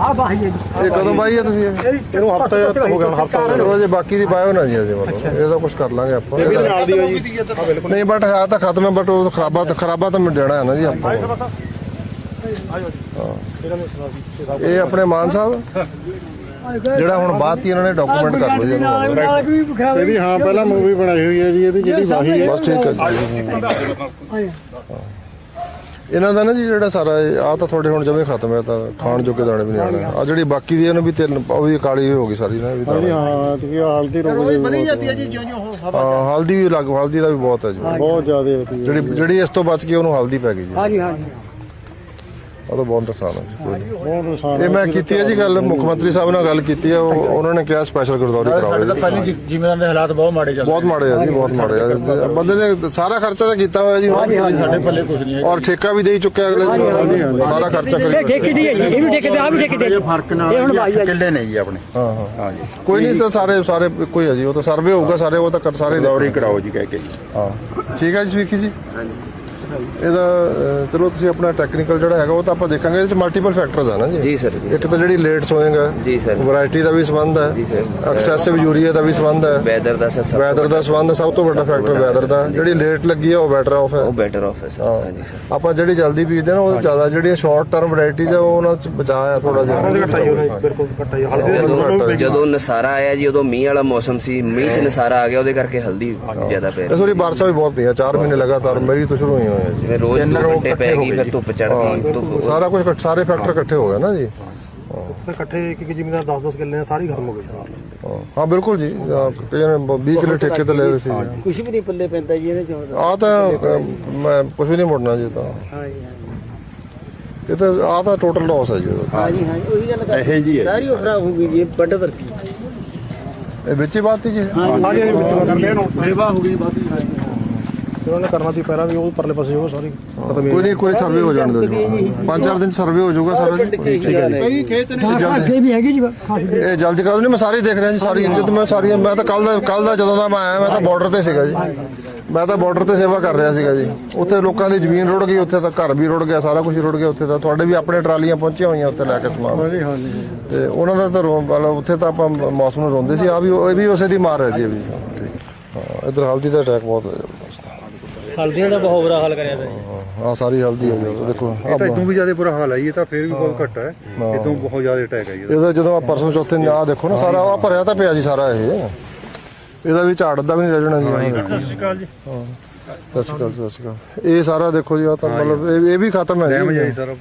Speaker 7: ਆ ਬਾਹੀ
Speaker 1: ਇਹ ਕਦੋਂ ਬਾਈ ਹੈ ਤੁਸੀਂ ਇਹ?
Speaker 2: ਇਹਨੂੰ ਹਫਤਾ ਹੋ ਗਿਆ ਹਫਤਾ
Speaker 1: ਚਲੋ ਜੇ ਬਾਕੀ ਦੀ ਪਾਇਓ ਨਾ ਜੀ ਅਜੇ ਮਤਲਬ। ਇਹਦਾ ਕੁਝ ਕਰ ਲਾਂਗੇ ਆਪਾਂ। ਇਹਦਾ-
Speaker 2: ਨਾਲ ਦੀ ਹੈ ਜੀ
Speaker 1: ਨਹੀਂ ਬਟ ਹੈ ਤਾਂ ਖਤਮ ਹੈ ਬਟ ਉਹ ਖਰਾਬਾ ਤਾਂ ਖਰਾਬਾ ਤਾਂ ਮਿਟ ਜਾਣਾ ਹੈ ਨਾ ਜੀ ਆਪਾਂ। ਇਹ ਆਪਣੇ ਮਾਨ ਸਾਹਿਬ? ਜਿਹੜਾ ਹੁਣ ਬਾਅਦ ਹੀ ਇਹਨਾਂ ਨੇ ਡਾਕੂਮੈਂਟ ਕਰ ਲਓ ਜੀ ਇਹਨੂੰ।
Speaker 2: ਇਹਦੀ ਹਾਂ ਪਹਿਲਾਂ ਮੂਵੀ ਬਣਾਈ ਹੋਈ ਹੈ ਜੀ ਇਹਦੀ ਜਿਹੜੀ ਵਾਹੀ ਹੈ।
Speaker 1: ਬਸ ਠੀਕ ਹੈ ਜੀ। ਇਹਨਾਂ ਦਾ ਨਾ ਜੀ ਜਿਹੜਾ ਸਾਰਾ ਆ ਤਾਂ ਤੁਹਾਡੇ ਹੁਣ ਜਮੇ ਖਤਮ ਹੈ ਤਾਂ ਖਾਣ ਜੋਗੇ ਦਾਣੇ ਵੀ ਨਹੀਂ ਆਣੇ ਆ ਜਿਹੜੀ ਬਾਕੀ ਦੀ ਇਹਨੂੰ ਵੀ ਤਿੰਨ ਉਹ ਵੀ ਕਾਲੀ ਹੋ ਗਈ ਸਾਰੀ ਨਾ ਇਹ ਵੀ ਦਾਣੇ।
Speaker 2: ਹਾਂ ਤੇ ਹਲਦੀ ਰੋਗ ਦੀ ਵਧੀ ਜਾਂਦੀ ਹੈ ਜੀ ਜਿਉਂ ਜਿਉਂ ਉਹ
Speaker 1: ਹਾਂ ਹਲਦੀ ਵੀ ਲੱਗ ਹਲਦੀ ਦਾ ਵੀ ਬਹੁਤ ਹੈ ਜੀ।
Speaker 2: ਬਹੁਤ ਜ਼ਿਆਦਾ
Speaker 1: ਜਿਹੜੀ ਜਿਹੜੀ ਇਸ ਤੋਂ ਬਚ ਗਈ ਉਹਨੂੰ ਹਲਦੀ ਪੈ ਗਈ ਜੀ।
Speaker 7: ਹਾਂਜੀ ਹਾਂਜੀ।
Speaker 1: ਉਹ ਤਾਂ ਬਹੁਤ ਨੁਕਸਾਨ ਹੈ ਜੀ ਕੋਈ ਨਹੀਂ।
Speaker 2: ਬਹੁਤ ਨੁਕਸਾਨ
Speaker 1: ਇਹ ਮੈਂ ਕੀਤੀ ਹੈ ਜੀ ਗੱਲ ਮੁੱਖ ਮੰਤਰੀ ਸਾਹਿਬ ਨਾਲ ਗੱਲ ਕੀਤੀ ਹੈ ਉਹ- ਉਹਨਾਂ ਨੇ ਕਿਹਾ ਸਪੈਸ਼ਲ ਗੁਰਦੌਰੀ ਕਰਾਓ ਜੀ।
Speaker 7: ਪਹਿਲੀ ਜ਼ਿਮੀਦਾਰ ਦੇ ਹਾਲਾਤ ਬਹੁਤ ਮਾੜੇ ਚੱਲ
Speaker 1: ਬਹੁਤ ਮਾੜੇ ਆ ਜੀ ਬਹੁਤ ਮਾੜੇ ਆ। ਬੰਦੇ ਨੇ ਸਾਰਾ ਖਰਚਾ ਤਾਂ ਕੀਤਾ ਹੋਇਆ ਜੀ
Speaker 7: ਸਾਡੇ ਪੱਲੇ ਕੁਝ ਨਹੀਂ
Speaker 1: ਔਰ ਠੇਕਾ ਵੀ ਦੇ ਹੀ ਚੁੱਕਿਆ ਅਗਲੇ ਜੀ ਸਾਰਾ ਖਰਚਾ ਕਰੀ
Speaker 7: ਠੇਕੇ ਦੀ ਹੈ ਜੀ ਇਹ ਵੀ ਠੇਕੇ ਤੇ ਆ ਵੀ ਠੇਕੇ ਤੇ।
Speaker 2: ਫ਼ਰਕ ਨਾਲ
Speaker 7: ਇਹ ਹੁਣ ਬਾਈ ਹੈ
Speaker 2: ਕਿੱਲੇ ਨੇ ਜੀ ਆਪਣੇ।
Speaker 1: ਹਾਂ ਹਾਂ।
Speaker 2: ਹਾਂ ਜੀ
Speaker 1: ਕੋਈ ਨਹੀਂ ਤਾਂ ਸਾਰੇ ਸਾਰੇ ਇੱਕੋ ਹੀ ਆ ਜੀ ਉਹ ਤਾਂ ਸਰਵੇ ਹੋਊਗਾ ਸਾਰੇ ਉਹ ਤਾਂ ਕਰ ਸਾਰੇ ਦੇ
Speaker 2: ਦੌਰੀ ਕਰਾਓ ਜੀ ਕਹਿ ਕੇ
Speaker 1: ਹਾਂ। ਠੀਕ ਹੈ ਜੀ ਸਵੀਕੀ ਜੀ। ਇਹਦਾ ਚਲੋ ਤੁਸੀਂ ਆਪਣਾ ਟੈਕਨੀਕਲ ਜਿਹੜਾ ਹੈਗਾ ਉਹ ਤਾਂ ਆਪਾਂ ਦੇਖਾਂਗੇ ਇਹਦੇ ਚ ਮਲਟੀਪਲ ਫੈਕਟਰਸ ਆ ਨਾ ਜੀ।
Speaker 5: ਜੀ ਸਰ, ਜੀ
Speaker 1: ਇੱਕ ਤਾਂ ਜਿਹੜੀ ਲੇਟ ਸੋਇੰਗ ਹੈ
Speaker 5: ਜੀ ਸਰ।
Speaker 1: ਵੈਰਾਈਟੀ ਦਾ ਵੀ ਸੰਬੰਧ ਹੈ
Speaker 5: ਜੀ ਸਰ।
Speaker 1: ਐਕਸੈਸਿਵ ਯੂਰੀਆ ਦਾ ਵੀ ਸੰਬੰਧ ਹੈ
Speaker 5: ਵੈਦਰ ਦਾ ਸਰ
Speaker 1: ਵੈਦਰ ਦਾ ਸੰਬੰਧ ਹੈ, ਸਭ ਤੋਂ ਵੱਡਾ ਫੈਕਟਰ ਵੈਦਰ ਦਾ। ਜਿਹੜੀ ਲੇਟ ਲੱਗੀ ਹੈ ਉਹ ਬੈਟਰ ਆਫ ਹੈ
Speaker 5: ਉਹ ਬੈਟਰ ਆਫ ਹੈ ਸਰ।
Speaker 1: ਹਾਂ।
Speaker 5: ਹਾਂਜੀ ਸਰ।
Speaker 1: ਆਪਾਂ ਜਿਹੜੀ ਜਲਦੀ ਬੀਜਦੇ ਨਾ ਉਹ ਜ਼ਿਆਦਾ ਜਿਹੜੀਆਂ ਸ਼ਾਰਟ ਟਰਮ ਵੈਰਾਈਟੀਜ਼ ਆ ਉਹ ਉਹਨਾਂ ਚ ਬਚਾਅ ਆ ਥੋੜਾ ਜਿਹਾ।
Speaker 2: ਬਿਲਕੁਲ ਜੀ
Speaker 5: ਜਦੋਂ ਜਦੋਂ ਨਸਾਰਾ ਆਇਆ ਜੀ ਉਦੋਂ ਮੀਂਹ ਵਾਲਾ ਮੌਸਮ ਸੀ ਮੀਂਹ 'ਚ ਨਸਾਰਾ ਆ ਗਿਆ ਉਹਦੇ ਕਰਕੇ ਹਲਦੀ ਜ਼ਿਆਦਾ ਪੈ
Speaker 1: ਇਸ ਵਾਰੀ ਬਾਰਿਸ਼ਾਂ ਵੀ ਬਹੁਤ ਪਈਆਂ 4 ਮਹੀਨੇ ਲਗਾਤਾਰ ਮਈ ਤੋਂ ਸ਼ੁਰੂ ਹੋਈਆਂ।
Speaker 5: ਜਿਵੇਂ ਰੋਜ਼ ਦੋ ਘੰਟੇ ਪੈ ਗਈ ਫਿਰ ਧੁੱਪ ਚੜ ਗਈ ਧੁੱਪ
Speaker 1: ਸਾਰਾ ਕੁਝ ਇਕੱਠ- ਸਾਰੇ ਫੈਕਟਰ ਇਕੱਠੇ ਹੋ ਗਏ ਨਾ ਜੀ।
Speaker 2: ਇਕੱਠੇ ਇੱਕ ਇੱਕ ਜ਼ਿਮੀਦਾਰ 10 10 ਕਿੱਲੇ ਨੇ ਸਾਰੀ ਖਤਮ ਹੋ ਗਈ
Speaker 1: ਹਾਂ। ਹਾਂ ਬਿਲਕੁਲ ਜੀ। ਆਹ ਕਈਆਂ ਨੇ 20 ਕਿਲੋ ਠੇਕੇ ਤੇ ਲਏ ਹੋਏ ਸੀ।
Speaker 7: ਕੁਝ ਵੀ ਨਹੀਂ ਪੱਲੇ ਪੈਂਦਾ ਜੀ ਇਹਦੇ ਚੋਂ।
Speaker 1: ਆ ਤਾਂ ਅਹ, ਮੈਂ ਕੁਝ ਵੀ ਨਹੀਂ ਮੁੜਨਾ ਜੀ ਇਹ ਤਾਂ।
Speaker 7: ਹਾਂਜੀ
Speaker 1: ਇਹ ਤਾਂ ਆ ਤਾਂ ਟੋਟਲ ਲਾਸ ਹੈ ਜੀ ਇਹਦਾ।
Speaker 7: ਹਾਂਜੀ ਹਾਂਜੀ ਉਹੀ ਗੱਲ ਕਰ
Speaker 2: ਇਹੇ ਜੀ ਹੈ।
Speaker 7: ਸਾਰੀ ਉਹ ਖਰਾਬ ਹੋ ਗਈ ਜੀ ਵੱਡ ਵਰਤੀ
Speaker 1: ਇਹ ਵਿੱਚ ਹੀ ਬਾਤ ਸੀ ਜੀ।
Speaker 2: ਹਾਂਜੀ ਵਿੱਚ ਕਰ ਲਿਆ ਨੂੰ
Speaker 7: ਰੇਵਾ ਹੋ ਗਈ ਬਾਤੀ ਫਿਰ ਉਹਨੇ ਕਰਨਾ ਸੀ ਪਹਿਲਾਂ ਵੀ ਉਹ ਪਰਲੇ ਪਾਸੇ ਉਹ ਸਾਰੀ ਖਤਮ
Speaker 1: ਕੋਈ ਨਹੀਂ ਕੋਈ ਸਰਵੇ ਹੋ ਜਾਣ ਦਿਓ ਜੀ ਪੰਜ ਚਾਰ ਦਿਨ ਸਰਵੇ ਹੋ ਜਾਊਗਾ ਸਾਰਾ ਜੀ
Speaker 7: ਖਾਸੇ ਵੀ ਹੈਗੀ ਜੀ ਖਾਸੇ
Speaker 1: ਇਹ ਜਲਦੀ ਕਰਾ ਦਿਓ ਨਹੀਂ ਮੈਂ ਸਾਰੀ ਦੇਖ ਰਿਹਾ ਜੀ ਸਾਰੀ ਇੱਜ਼ਤ ਮੈਂ ਸਾਰੀ ਮੈਂ ਤਾਂ ਕੱਲ ਦਾ ਕੱਲ ਦਾ ਜਦੋਂ ਦਾ ਮੈਂ ਆਇਆ ਮੈਂ ਤਾਂ ਬਾਰਡਰ ਤੇ ਸੀਗਾ ਜੀ। ਮੈਂ ਤਾਂ ਬਾਰਡਰ ਤੇ ਸੇਵਾ ਕਰ ਰਿਹਾ ਸੀਗਾ ਜੀ। ਉੱਥੇ ਲੋਕਾਂ ਦੀ ਜ਼ਮੀਨ ਰੁੜ ਗਈ ਉੱਥੇ ਤਾਂ ਘਰ ਵੀ ਰੁੜ ਗਿਆ ਸਾਰਾ ਕੁਝ ਰੁੜ ਗਿਆ ਉੱਥੇ ਤਾਂ ਤੁਹਾਡੇ ਵੀ ਆਪਣੇ ਟਰਾਲੀਆਂ ਪਹੁੰਚੀਆਂ ਹੋਈਆਂ ਉੱਥੇ ਲੈ ਕੇ ਸਮਾਨ। ਤੇ ਉਹਨਾਂ ਦਾ ਤਾਂ ਰੋ- ਮਤਲਬ ਉੱਥੇ ਤਾਂ ਆਪਾਂ ਮੌਸਮ ਨੂੰ ਰੋਂਦੇ ਸੀ ਆ ਵੀ ਇਹ ਵੀ ਉਸੇ ਦੀ ਮਾਰ ਹੈ ਜੀ ਵੀ। ਠੀਕ ਹਾਂ ਇਧਰ ਹਲਦੀ ਦਾ ਅਟੈਕ ਬਹੁਤ ਹੈ
Speaker 3: ਹਲਦੀਆਂ ਦਾ ਬਹੁਤ ਬੁਰਾ ਹਾਲ ਕਰਿਆ ਪਿਆ
Speaker 1: ਆ ਸਾਰੀ ਹਲਦੀ ਹੈ ਜੀ ਦੇਖੋ ਆਹ
Speaker 8: ਤਾਂ ਇਦੋਂ ਵੀ ਜ਼ਿਆਦਾ ਬੁਰਾ ਹਾਲ ਹੈ ਇਹ ਤਾਂ ਫੇਰ ਵੀ ਬਹੁਤ ਘੱਟ ਹੈ। ਇਦੋਂ ਬਹੁਤ ਜ਼ਿਆਦਾ ਅਟੈਕ ਹੈ ਇਹਦਾ।
Speaker 1: ਜਦੋਂ ਆ ਪਰਸੋਂ ਚੌਥੇ ਆ ਦੇਖੋ ਨਾ ਸਾਰਾ ਆ ਭਰਿਆ ਤਾਂ ਪਿਆ ਜੀ ਸਾਰਾ ਇਹ। ਇਹਦਾ ਵੀ ਝਾੜ ਦਾ ਵੀ ਨਹੀਂ ਰਹਿ ਜਾਣਾ ਜੀ। ਸਤਿ ਸ਼੍ਰੀ ਅਕਾਲ ਜੀ। ਸਤਿ ਸ਼੍ਰੀ ਅਕਾਲ ਸਤਿ ਸ਼੍ਰੀ ਅਕਾਲ। ਇਹ ਸਾਰਾ ਦੇਖੋ ਜੀ ਆ ਤਾਂ ਮਤਲਬ ਇਹ ਇਹ ਵੀ ਖਤਮ ਹੈ
Speaker 8: ਹੈ
Speaker 1: ਜੀ
Speaker 8: ਜੀ ਸਾਰਾ।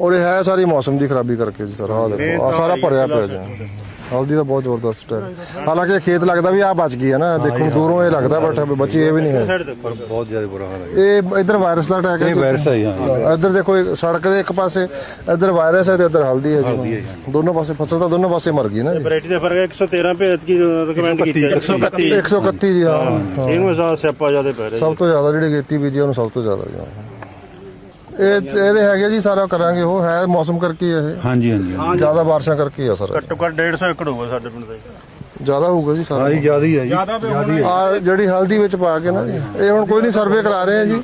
Speaker 1: ਔਰ ਇਹ ਹੈ ਸਾਰੀ ਮੌਸਮ ਦੀ ਖਰਾਬੀ ਕਰਕੇ ਜੀ ਸਰ ਆ ਦੇਖੋ ਆ ਸਾਰਾ ਭਰਿਆ ਪਿਆ ਜੀ। ਹਲਦੀ ਦਾ ਬਹੁਤ ਜ਼ਬਰਦਸਤ ਹੈ। ਹਾਲਾਂਕਿ ਖੇਤ ਲੱਗਦਾ ਵੀ ਆ ਬਚ ਗਈ ਹੈ ਨਾ ਦੇਖੋ ਦੂਰੋਂ ਇਹ ਲੱਗਦਾ ਬਟ ਬਚੀ ਇਹ ਵੀ ਨਹੀਂ ਹੈ।
Speaker 8: ਪਰ ਬਹੁਤ ਜ਼ਿਆਦਾ ਬੁਰਾ ਹਾਲ ਹੈ।
Speaker 1: ਇਹ ਇਧਰ ਵਾਇਰਸ ਦਾ ਅਟੈਕ ਹੈ
Speaker 8: ਇਹ ਵਾਇਰਸ ਹੈ ਹਾਂ।
Speaker 1: ਇੱਧਰ ਦੇਖੋ ਇੱਕ ਸੜਕ ਦੇ ਇੱਕ ਪਾਸੇ ਇੱਧਰ ਵਾਇਰਸ ਹੈ ਤੇ ਇੱਧਰ ਹਲਦੀ ਹੈ ਜੀ। ਦੋਨੋਂ ਪਾਸੇ ਫਸਲ ਤਾਂ ਦੋਨੋਂ ਪਾਸੇ ਮਰ ਗਈ ਨਾ
Speaker 4: ਵੈਰਾਈਟੀ ਦਾ ਫ਼ਰਕ 113 ਭੇਜ ਕੀ ਰეკਮੈਂਡ ਕੀਤਾ। 131
Speaker 1: 131 ਜੀ ਹਾਂ।
Speaker 4: ਇਹਨੂੰ ਅਸਾਂ ਸਿਆਪਾ ਜ਼ਿਆਦਾ ਪੈ ਰਿਹਾ
Speaker 1: ਸਭ ਤੋਂ ਜ਼ਿਆਦਾ ਜਿਹੜੀ ਗੇਤੀ ਬੀਜੀ ਉਹਨੂੰ ਸਭ ਤੋਂ ਜ਼ਿਆਦਾ ਜੀ ਇਹ ਇਹਦੇ ਹੈਗੇ ਜੀ ਸਾਰਾ ਕਰਾਂਗੇ ਉਹ ਹੈ ਮੌਸਮ ਕਰਕੇ ਹੀ ਇਹ।
Speaker 4: ਹਾਂਜੀ ਹਾਂਜੀ
Speaker 1: ਜ਼ਿਆਦਾ ਬਾਰਿਸ਼ਾਂ ਕਰਕੇ ਹੀ ਆ ਸਰ।
Speaker 4: ਘੱਟੋ ਘੱਟ 150 ਏਕੜ ਹੋਊਗਾ ਸਾਡੇ ਪਿੰਡ ਦਾ
Speaker 1: ਜ਼ਿਆਦਾ ਹੋਊਗਾ ਜੀ ਸਾਰਾ।
Speaker 8: ਹਾਂ ਜੀ। ਜ਼ਿਆਦਾ ਹੀ ਹੈ ਜੀ
Speaker 1: ਆ। ਜਿਹੜੀ ਹਲਦੀ ਵਿੱਚ ਪਾ ਕੇ ਨਾ ਜੀ ਇਹ ਹੁਣ ਕੋਈ ਨਹੀਂ ਸਰਵੇ ਕਰਾ ਰਹੇ ਆ ਜੀ।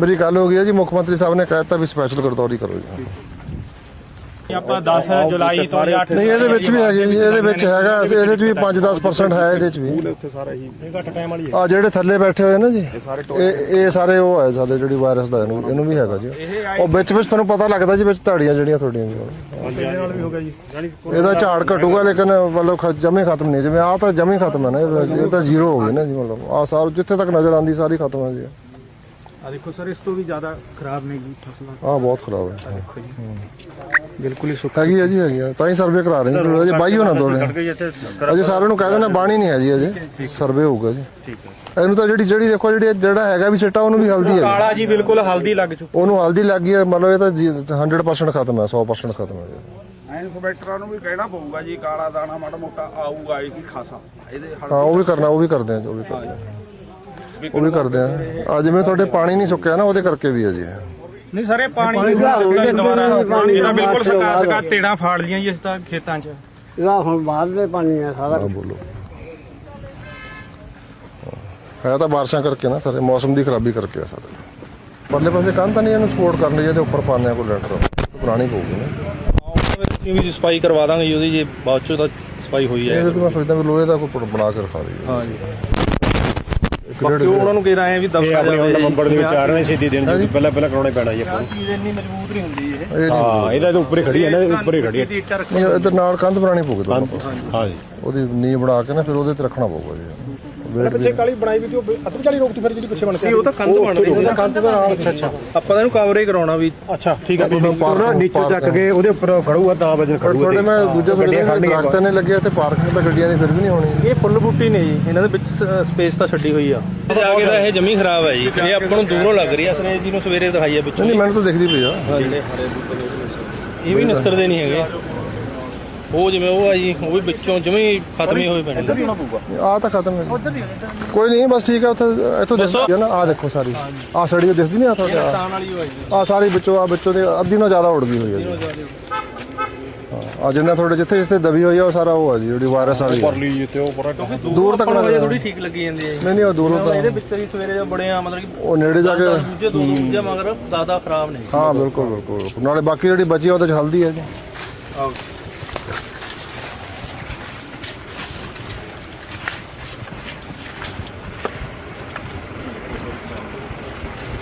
Speaker 1: ਮੇਰੀ ਗੱਲ ਹੋ ਗਈ ਹੈ ਜੀ ਮੁੱਖ ਮੰਤਰੀ ਸਾਹਿਬ ਨੇ ਕਹਿ ਦਿੱਤਾ ਵੀ ਸਪੈਸ਼ਲ ਗਰਦੌਰੀ ਕਰੋ ਜੀ।
Speaker 4: ਆਪਾਂ 10 ਜੁਲਾਈ ਤੋਂ 8
Speaker 1: ਨਹੀਂ ਇਹਦੇ ਵਿੱਚ ਵੀ ਹੈਗੇ ਜੀ ਇਹਦੇ ਵਿੱਚ ਹੈਗਾ ਇਹਦੇ ਚ ਵੀ 5-10% ਹੈ ਇਹਦੇ ਚ ਵੀ। ਆ ਜਿਹੜੇ ਥੱਲੇ ਬੈਠੇ ਹੋਏ ਨਾ ਜੀ ਇਹ ਇਹ ਸਾਰੇ ਉਹ ਹੈ ਸਾਡੇ ਜਿਹੜੀ ਵਾਇਰਸ ਦਾ ਇਹਨੂੰ ਇਹਨੂੰ ਵੀ ਹੈਗਾ ਜੀ। ਉਹ ਵਿੱਚ ਵਿੱਚ ਤੁਹਾਨੂੰ ਪਤਾ ਲੱਗਦਾ ਜੀ ਵਿੱਚ ਧਾੜੀਆਂ ਜਿਹੜੀਆਂ ਤੁਹਾਡੀਆਂ ਜੀ। ਇਹਦਾ ਝਾੜ ਘਟੂਗਾ ਲੇਕਿਨ ਮਤਲਬ ਜਮੇ ਖਤਮ ਨਹੀਂ। ਜਿਵੇਂ ਆ ਤਾਂ ਜਮੇ ਖਤਮ ਹੈ ਨਾ ਇਹ ਤਾਂ ਜ਼ੀਰੋ ਹੋ ਗਈ ਨਾ ਜੀ ਮਤਲਬ। ਆ ਸਾਰ ਜਿੱਥੇ ਤੱਕ ਨਜ਼ਰ ਆਂਦੀ ਸਾਰੀ ਖਤਮ ਹੈ ਜੀ।
Speaker 7: ਆ ਦੇਖੋ ਸਰ ਇਸ ਤੋਂ ਵੀ ਜ਼ਿਆਦਾ ਖਰਾਬ ਨਹੀਂ ਗਈ ਫਸਲਾਂ।
Speaker 1: ਆ ਬਹੁਤ ਖਰਾਬ ਹੈ।
Speaker 7: ਬਿਲਕੁਲ ਹੀ ਸੁੱਕ
Speaker 1: ਹੈਗੀ ਹੈ ਜੀ ਹੈਗੀ ਤਾਂ ਹੀ ਸਰਵੇ ਕਰਾ ਰਹੇ ਜੀ ਅਜੇ ਬਾਈ ਹੋਣਾ ਦੋਨੇ। ਅਜੇ ਸਾਰਿਆਂ ਨੂੰ ਕਹਿ ਦੇਣਾ ਬਾਣੀ ਨਹੀਂ ਹੈ ਜੀ ਅਜੇ। ਸਰਵੇ ਹੋਊਗਾ ਜੀ। ਇਹਨੂੰ ਤਾਂ ਜਿਹੜੀ ਜਿਹੜੀ ਦੇਖੋ ਜਿਹੜੀ ਜਿਹੜਾ ਹੈਗਾ ਵੀ ਚਿੱਟਾ ਉਹਨੂੰ ਵੀ ਹਲਦੀ ਹੈ। ਜੀ।
Speaker 7: ਕਾਲਾ ਜੀ ਬਿਲਕੁਲ ਹਲਦੀ ਲੱਗ ਚੁੱਕੀ
Speaker 1: ਉਹਨੂੰ ਹਲਦੀ ਲੱਗ ਗਈ ਹੈ। ਮਤਲਬ ਇਹ ਤਾਂ ਜੀ 100% ਖਤਮ ਹੈ 100% ਖਤਮ ਹੈ ਜੀ।
Speaker 9: ਇਨਸਪੈਕਟਰਾਂ ਨੂੰ ਵੀ ਕਹਿਣਾ ਪਊਗਾ ਜੀ ਕਾਲਾ ਦਾਣਾ ਮਾੜਾ ਮੋਟਾ ਆਊਗਾ ਇਹ ਵੀ ਖਾਸਾ। ਇਹਦੇ
Speaker 1: ਹਾਂ ਉਹ ਵੀ ਕਰਨਾ ਉਹ ਵੀ ਕਰਦੇ ਆ ਜੀ, ਵੀ ਕਰਦੇ ਆ ਉਹ ਵੀ ਕਰਦੇ ਆ। ਆ ਜਿਵੇਂ ਤੁਹਾਡੇ ਪਾਣੀ ਨਹੀਂ ਸੁੱਕਿਆ ਨਾ ਉਹਦੇ ਕਰਕੇ ਵੀ ਹੈ ਜੀ ਇਹ।
Speaker 7: ਨਹੀਂ ਸਾਰੇ ਪਾਣੀ ਦੁਬਾਰਾ ਇਹਦਾ ਬਿਲਕੁਲ ਸਕਾ ਸਕਾ ਤੇੜਾ ਫਾੜ ਲੀਆਂ ਜੀ ਇਸ ਤਾਂ ਖੇਤਾਂ 'ਚ।
Speaker 3: ਇਹਦਾ ਹੁਣ ਬਾਹਰ ਦੇ ਪਾਣੀ ਆ ਸਾਰਾ।
Speaker 1: ਹਾਂ ਬੋਲੋ। ਹੈ। ਤਾਂ ਬਾਰਿਸ਼ਾਂ ਕਰਕੇ ਨਾ ਸਾਰੇ ਮੌਸਮ ਦੀ ਖਰਾਬੀ ਕਰਕੇ ਆ ਸਾਡੇ ਪਰਲੇ ਪਾਸੇ ਕੰਨ ਤਾਂ ਨਹੀਂ ਇਹਨੂੰ ਸਪੋਰਟ ਕਰਨ ਲਈ ਇਹਦੇ ਉੱਪਰ ਪਾਉਂਦੇ ਆ ਕੋਈ ਲੈਂਟਰ ਪੁਰਾਣੀ ਪਊਗੀ ਨਾ।
Speaker 7: ਵੀ ਸਫ਼ਾਈ ਕਰਵਾ ਦਾਂਗੇ ਜੀ ਉਹਦੀ ਜੇ ਬਾਅਦ ਚੋਂ ਤਾਂ ਸਫ਼ਾਈ ਹੋਈ
Speaker 1: ਇਹਦੇ ਤੋਂ ਮੈਂ ਸੋਚਦਾ ਵੀ ਲੋਹੇ ਦਾ ਕੋਈ ਪੁੜ- ਬਣਾ ਕੇ ਰਖਾ ਦਈਏ।
Speaker 7: ਹਾਂ ਜੀ। ਬਾਕੀ ਉਹਨਾਂ ਨੂੰ ਕਿਹਾ ਆਏ ਵੀ ਦਬਕਾ
Speaker 4: ਆਪਣੇ
Speaker 7: ਜਾਵੇ।
Speaker 4: ਨਵੰਬਰ ਦੇ ਵਿੱਚ ਆ ਰਹੇ ਨੇ ਛੇਤੀ ਦਿਨ
Speaker 1: ਹਾਂਜੀ।
Speaker 4: ਪਹਿਲਾਂ ਪਹਿਲਾਂ ਕਰਾਉਣੇ ਪੈਣਾ ਜੀ ਆਪਾਂ ਨੂੰ।
Speaker 7: ਚੀਜ਼ ਇੰਨੀ ਮਜ਼ਬੂਤ ਨਹੀਂ ਹੁੰਦੀ ਇਹ।
Speaker 1: ਇਹ
Speaker 4: ਹਾਂ ਇਹਦਾ ਤਾਂ ਉੱਪਰੇ ਖੜੀ ਹੈ ਨਾ ਉੱਪਰੇ ਖੜੀ ਹੈ।
Speaker 1: ਨਹੀਂ, ਇੱਧਰ ਨਾਲ ਕੰਧ ਬਣਾਣੀ ਪਊਗੀ ਤੁਹਾਨੂੰ।
Speaker 4: ਹਾਂ ਜੀ
Speaker 1: ਉਹਦੀ ਨੀਂਹ ਬਣਾ ਕੇ ਨਾ ਫਿਰ ਉਹਦੇ ਤੇ ਰੱਖਣਾ ਪਊਗਾ ਜੀ। ਵੇਟ ਵੀ
Speaker 7: ਕਾਲੀ ਬਣਾਈ ਵੀ ਤੇ ਅੱਧ ਵਿਚਾਲੀ ਰੋਕਤੀ ਫਿਰ ਜਿਹੜੀ ਪਿੱਛੇ ਬਣ ਕੇ ਉਹ ਤਾਂ ਕੰਧ ਬਣ ਰਹੀ ਸੀ। ਕੰਧ ਦਾ ਨਾਲ ਅੱਛਾ ਅੱਛਾ। ਆਪਾਂ ਤਾਂ ਇਹਨੂੰ ਕਵਰ ਕਰਾਉਣਾ ਵੀ।
Speaker 4: ਅੱਛਾ ਠੀਕ ਹੈ।
Speaker 1: ਥੋੜਾ
Speaker 8: ਨੀਚੇ ਚੱਕ ਕੇ ਉਹਦੇ ਉੱਪਰ ਖੜੂਗਾ ਤਾਂ ਵਜਨ
Speaker 1: ਪਰ ਤੁਹਾਡੇ ਮੈਂ ਦੂਜਾ ਵੀ ਦਰਖਤ ਨੇ ਲੱਗੇ ਤੇ ਪਾਰਕਿੰਗ ਤਾਂ ਗੱਡੀਆਂ ਦੀ ਫਿਰ ਵੀ ਨਹੀਂ ਹੋਣੀ।
Speaker 7: ਇਹ ਫੁੱਲ ਬੂਟੀ ਨੇ ਜੀ ਇਹਨਾਂ ਦੇ ਵਿੱਚ ਸਪੇਸ ਤਾਂ ਛੱਡੀ ਹੋਈ ਆ। ਜਾ ਕੇ ਤਾਂ ਇਹ ਜਮੀ ਖਰਾਬ ਹੈ ਜੀ। ਇਹ ਆਪਾਂ ਨੂੰ ਦੂਰੋਂ ਲੱਗ ਰਹੀ ਆ। ਸਰੇ ਜੀ ਨੂੰ ਸਵੇਰੇ ਦਿਖਾਈ ਆ ਵਿੱਚੋਂ।
Speaker 1: ਨਹੀਂ ਮੈਨੂੰ ਤਾਂ ਦਿਖਦੀ ਪਈ ਆ।
Speaker 7: ਇਹ ਵੀ ਨਸਰਦੇ ਨਹੀਂ ਹੈਗੇ। ਉਹ ਜਿਵੇਂ ਉਹ ਆ ਜੀ ਉਹ ਵੀ ਵਿੱਚੋਂ ਜਮੀ ਖਤਮ ਹੀ ਹੋਏ ਨੇ
Speaker 1: ਆ ਤਾਂ ਖਤਮ ਹੈ। ਕੋਈ ਨਹੀਂ ਬਸ ਠੀਕ ਹੈ ਉੱਥੇ ਇੱਥੋਂ ਦਿਸਦੀ ਹੈ ਨਾ ਆ ਦੇਖੋ ਸਾਰੀ। ਆ ਸੜੀ ਉਹ ਦਿਸਦੀ ਨਹੀਂ ਆ ਤੁਹਾਡੇ
Speaker 7: ਜੀ
Speaker 1: ਆ ਸਾਰੀ ਵਿੱਚੋਂ ਆ ਵਿੱਚੋਂ ਦੇ ਅੱਧੀ ਨਾਲੋਂ ਜ਼ਿਆਦਾ ਉੜ ਗਈ ਹੋਈ। ਹੈ ਜੀ ਆ ਜਿੰਨਾ ਤੁਹਾਡੇ ਜਿੱਥੇ ਜਿੱਥੇ ਦਬੀ ਹੋਈ ਆ ਉਹ ਸਾਰਾ ਉਹ ਆ ਜੀ ਜਿਹੜੀ ਵਾਇਰਸ ਵਾਲੀ ਆ।
Speaker 4: ਪਰਲੀ ਜਿੱਤੇ ਉਹ ਪਰਾ
Speaker 1: ਦੂਰ ਤੱਕ ਨਾ
Speaker 7: ਥੋੜੀ ਠੀਕ ਲੱਗੀ ਜਾਂਦੀ ਹੈ ਜੀ।
Speaker 1: ਨਹੀਂ ਨਹੀਂ ਉਹ ਦੂਰੋਂ ਤਾਂ
Speaker 7: ਇਹਦੇ ਵਿੱਚ ਹੀ ਸਵੇਰੇ ਜਦ ਬੜੇ ਆ ਮਤਲਬ ਕਿ
Speaker 1: ਉਹ ਨੇੜੇ ਜਾ ਕੇ
Speaker 7: ਦੂਜੇ ਦੋ ਦੂਜੇ ਮਗਰ ਜ਼ਿਆਦਾ ਖਰਾਬ ਨੇ।
Speaker 1: ਹਾਂ ਬਿਲਕੁਲ ਬਿਲਕੁਲ। ਨਾਲੇ ਬਾਕੀ ਜਿਹੜੀ ਬਚੀ ਆ ਉਹਦੇ ਚ ਹਲਦੀ ਹੈ ਜੀ।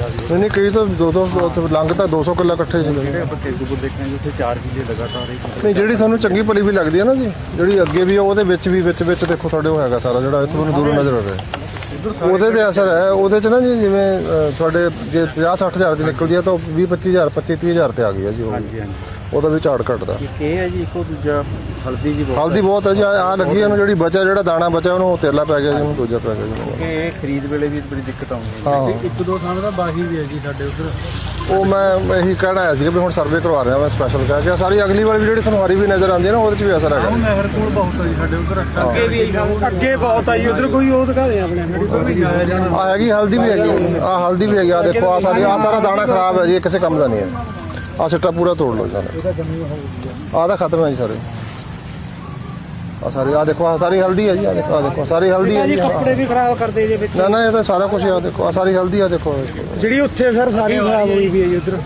Speaker 1: ਨਹੀਂ ਨਹੀਂ ਕਈ ਤਾਂ ਦੋ ਦੋ ਉੱਥੇ ਲੰਘ ਤਾਂ 200 ਕਿੱਲਾ ਇਕੱਠੇ ਸੀ।
Speaker 8: ਜਿਹੜੇ ਆਪਾਂ ਕੇਸੂਪੁਰ ਦੇਖਾਂਗੇ ਉੱਥੇ 4 ਕਿੱਲੇ ਲਗਾਤਾਰ ਹੀ
Speaker 1: ਨਹੀਂ ਜਿਹੜੀ ਤੁਹਾਨੂੰ ਚੰਗੀ ਭਲੀ ਵੀ ਲੱਗਦੀ ਹੈ ਨਾ ਜੀ ਜਿਹੜੀ ਅੱਗੇ ਵੀ ਉਹਦੇ ਵਿੱਚ ਵੀ ਵਿੱਚ ਵਿੱਚ ਦੇਖੋ ਤੁਹਾਡੇ ਉਹ ਹੈਗਾ ਸਾਰਾ ਜਿਹੜਾ ਇੱਥੋਂ ਨੂੰ ਦੂਰੋਂ ਨਜ਼ਰ ਆ ਰਿਹਾ। ਉਹਦੇ ਤੇ ਅਸਰ ਹੈ ਉਹਦੇ ਚ ਨਾ ਜੀ ਜਿਵੇਂ ਤੁਹਾਡੇ ਜੇ 50 60 ਹਜ਼ਾਰ ਦੀ ਨਿਕਲਦੀ ਹੈ ਤਾਂ 20 25000 25 30000 ਤੇ ਆ ਗਈ ਹੈ ਜੀ
Speaker 8: ਹਾਂਜੀ ਹਾਂਜੀ।
Speaker 1: ਉਹਦਾ ਵੀ ਝਾੜ ਘਟਦਾ।
Speaker 8: ਇਹ ਹੈ ਜੀ? ਇੱਕੋ ਦੂਜਾ ਹਲਦੀ ਜੀ
Speaker 1: ਹਲਦੀ ਬਹੁਤ ਹੈ ਜੀ ਆ ਲੱਗੀ ਇਹਨੂੰ ਜਿਹੜੀ ਬਚਾ ਜਿਹੜਾ ਦਾਣਾ ਬਚਾ ਉਹਨੂੰ ਤੇਲਾ ਪੈ ਗਿਆ ਜੀ ਉਹਨੂੰ ਦੂਜਾ ਪੈ ਗਿਆ ਜੀ। ਉਹਨੂੰ।
Speaker 8: ਇਹ ਖਰੀਦ ਵੇਲੇ ਵੀ ਬੜੀ ਦਿੱਕਤ ਆਉਂਦੀ ਹੈ।
Speaker 1: ਹਾਂ।
Speaker 8: ਇੱਕ ਦੋ ਥਾਂ ਦਾ ਬਾਹੀ ਵੀ ਹੈ ਜੀ ਸਾਡੇ ਉਧਰ।
Speaker 1: ਉਹ ਮੈਂ ਇਹੀ ਕਹਿਣਾ ਆਇਆ ਸੀ ਵੀ ਹੁਣ ਸਰਵੇ ਕਰਵਾ ਰਿਹਾ ਮੈਂ ਸਪੈਸ਼ਲ ਕਹਿ ਕੇ। ਸਾਰੀ ਅਗਲੀ ਵਾਰ ਵੀ ਜਿਹੜੀ ਤੁਹਾਨੂੰ ਹਰੀ ਵੀ ਨਜ਼ਰ ਆਉਂਦੀ ਹੈ ਨਾ ਉਹਦੇ 'ਚ ਵੀ ਅਸਰ ਹੈਗਾ
Speaker 8: ਨਹਿਰ ਕੋਲ ਬਹੁਤ ਹੈ ਜੀ ਸਾਡੇ ਉਧਰ।
Speaker 1: ਅੱਗੇ
Speaker 8: ਵੀ ਅੱਗੇ ਬਹੁਤ ਆਈ ਉਧਰ ਕੋਈ ਉਹ ਦਿਖਾ ਦੇ ਆਪਣੇ। ਕੋਈ ਵੀ ਜਾਇਆ ਜਾਣਾ
Speaker 1: ਆ ਹੈਗੀ ਹਲਦੀ ਵੀ ਹੈਗੀ। ਆ ਹਲਦੀ ਵੀ ਹੈਗੀ ਆ ਦੇਖੋ ਆ ਸਾਰੀ ਆ ਸਾਰਾ ਦਾਣਾ ਖਰਾਬ ਹੈ ਜੀ ਇਹ ਕਿਸੇ ਕੰਮ ਦਾ ਨਹੀਂ ਹੈ। ਆ ਸਿੱਟਾ ਪੂਰਾ ਤੋੜ ਲਓ ਸਾਰਾ। ਆ। ਤਾਂ ਖਤਮ ਹੈ ਜੀ ਸਾਰੇ। ਆ ਸਾਰੀ ਆ ਦੇਖੋ ਆ ਸਾਰੀ ਹਲਦੀ ਹੈ ਜੀ ਆ ਦੇਖੋ ਆ ਦੇਖੋ ਸਾਰੀ ਹਲਦੀ ਹੈ ਜੀ
Speaker 8: ਕੱਪੜੇ ਵੀ ਖਰਾਬ ਕਰਦੇ ਜੇ ਵਿੱਚ।
Speaker 1: ਨਾ ਨਾ ਇਹ ਤਾਂ ਸਾਰਾ ਕੁਝ ਆ ਦੇਖੋ ਆ ਸਾਰੀ ਹਲਦੀ ਆ ਦੇਖੋ
Speaker 8: ਜਿਹੜੀ ਉੱਥੇ ਸਰ ਸਾਰੀ ਖਰਾਬ ਹੋਈ ਵੀ ਹੈ ਜੀ ਉਧਰ।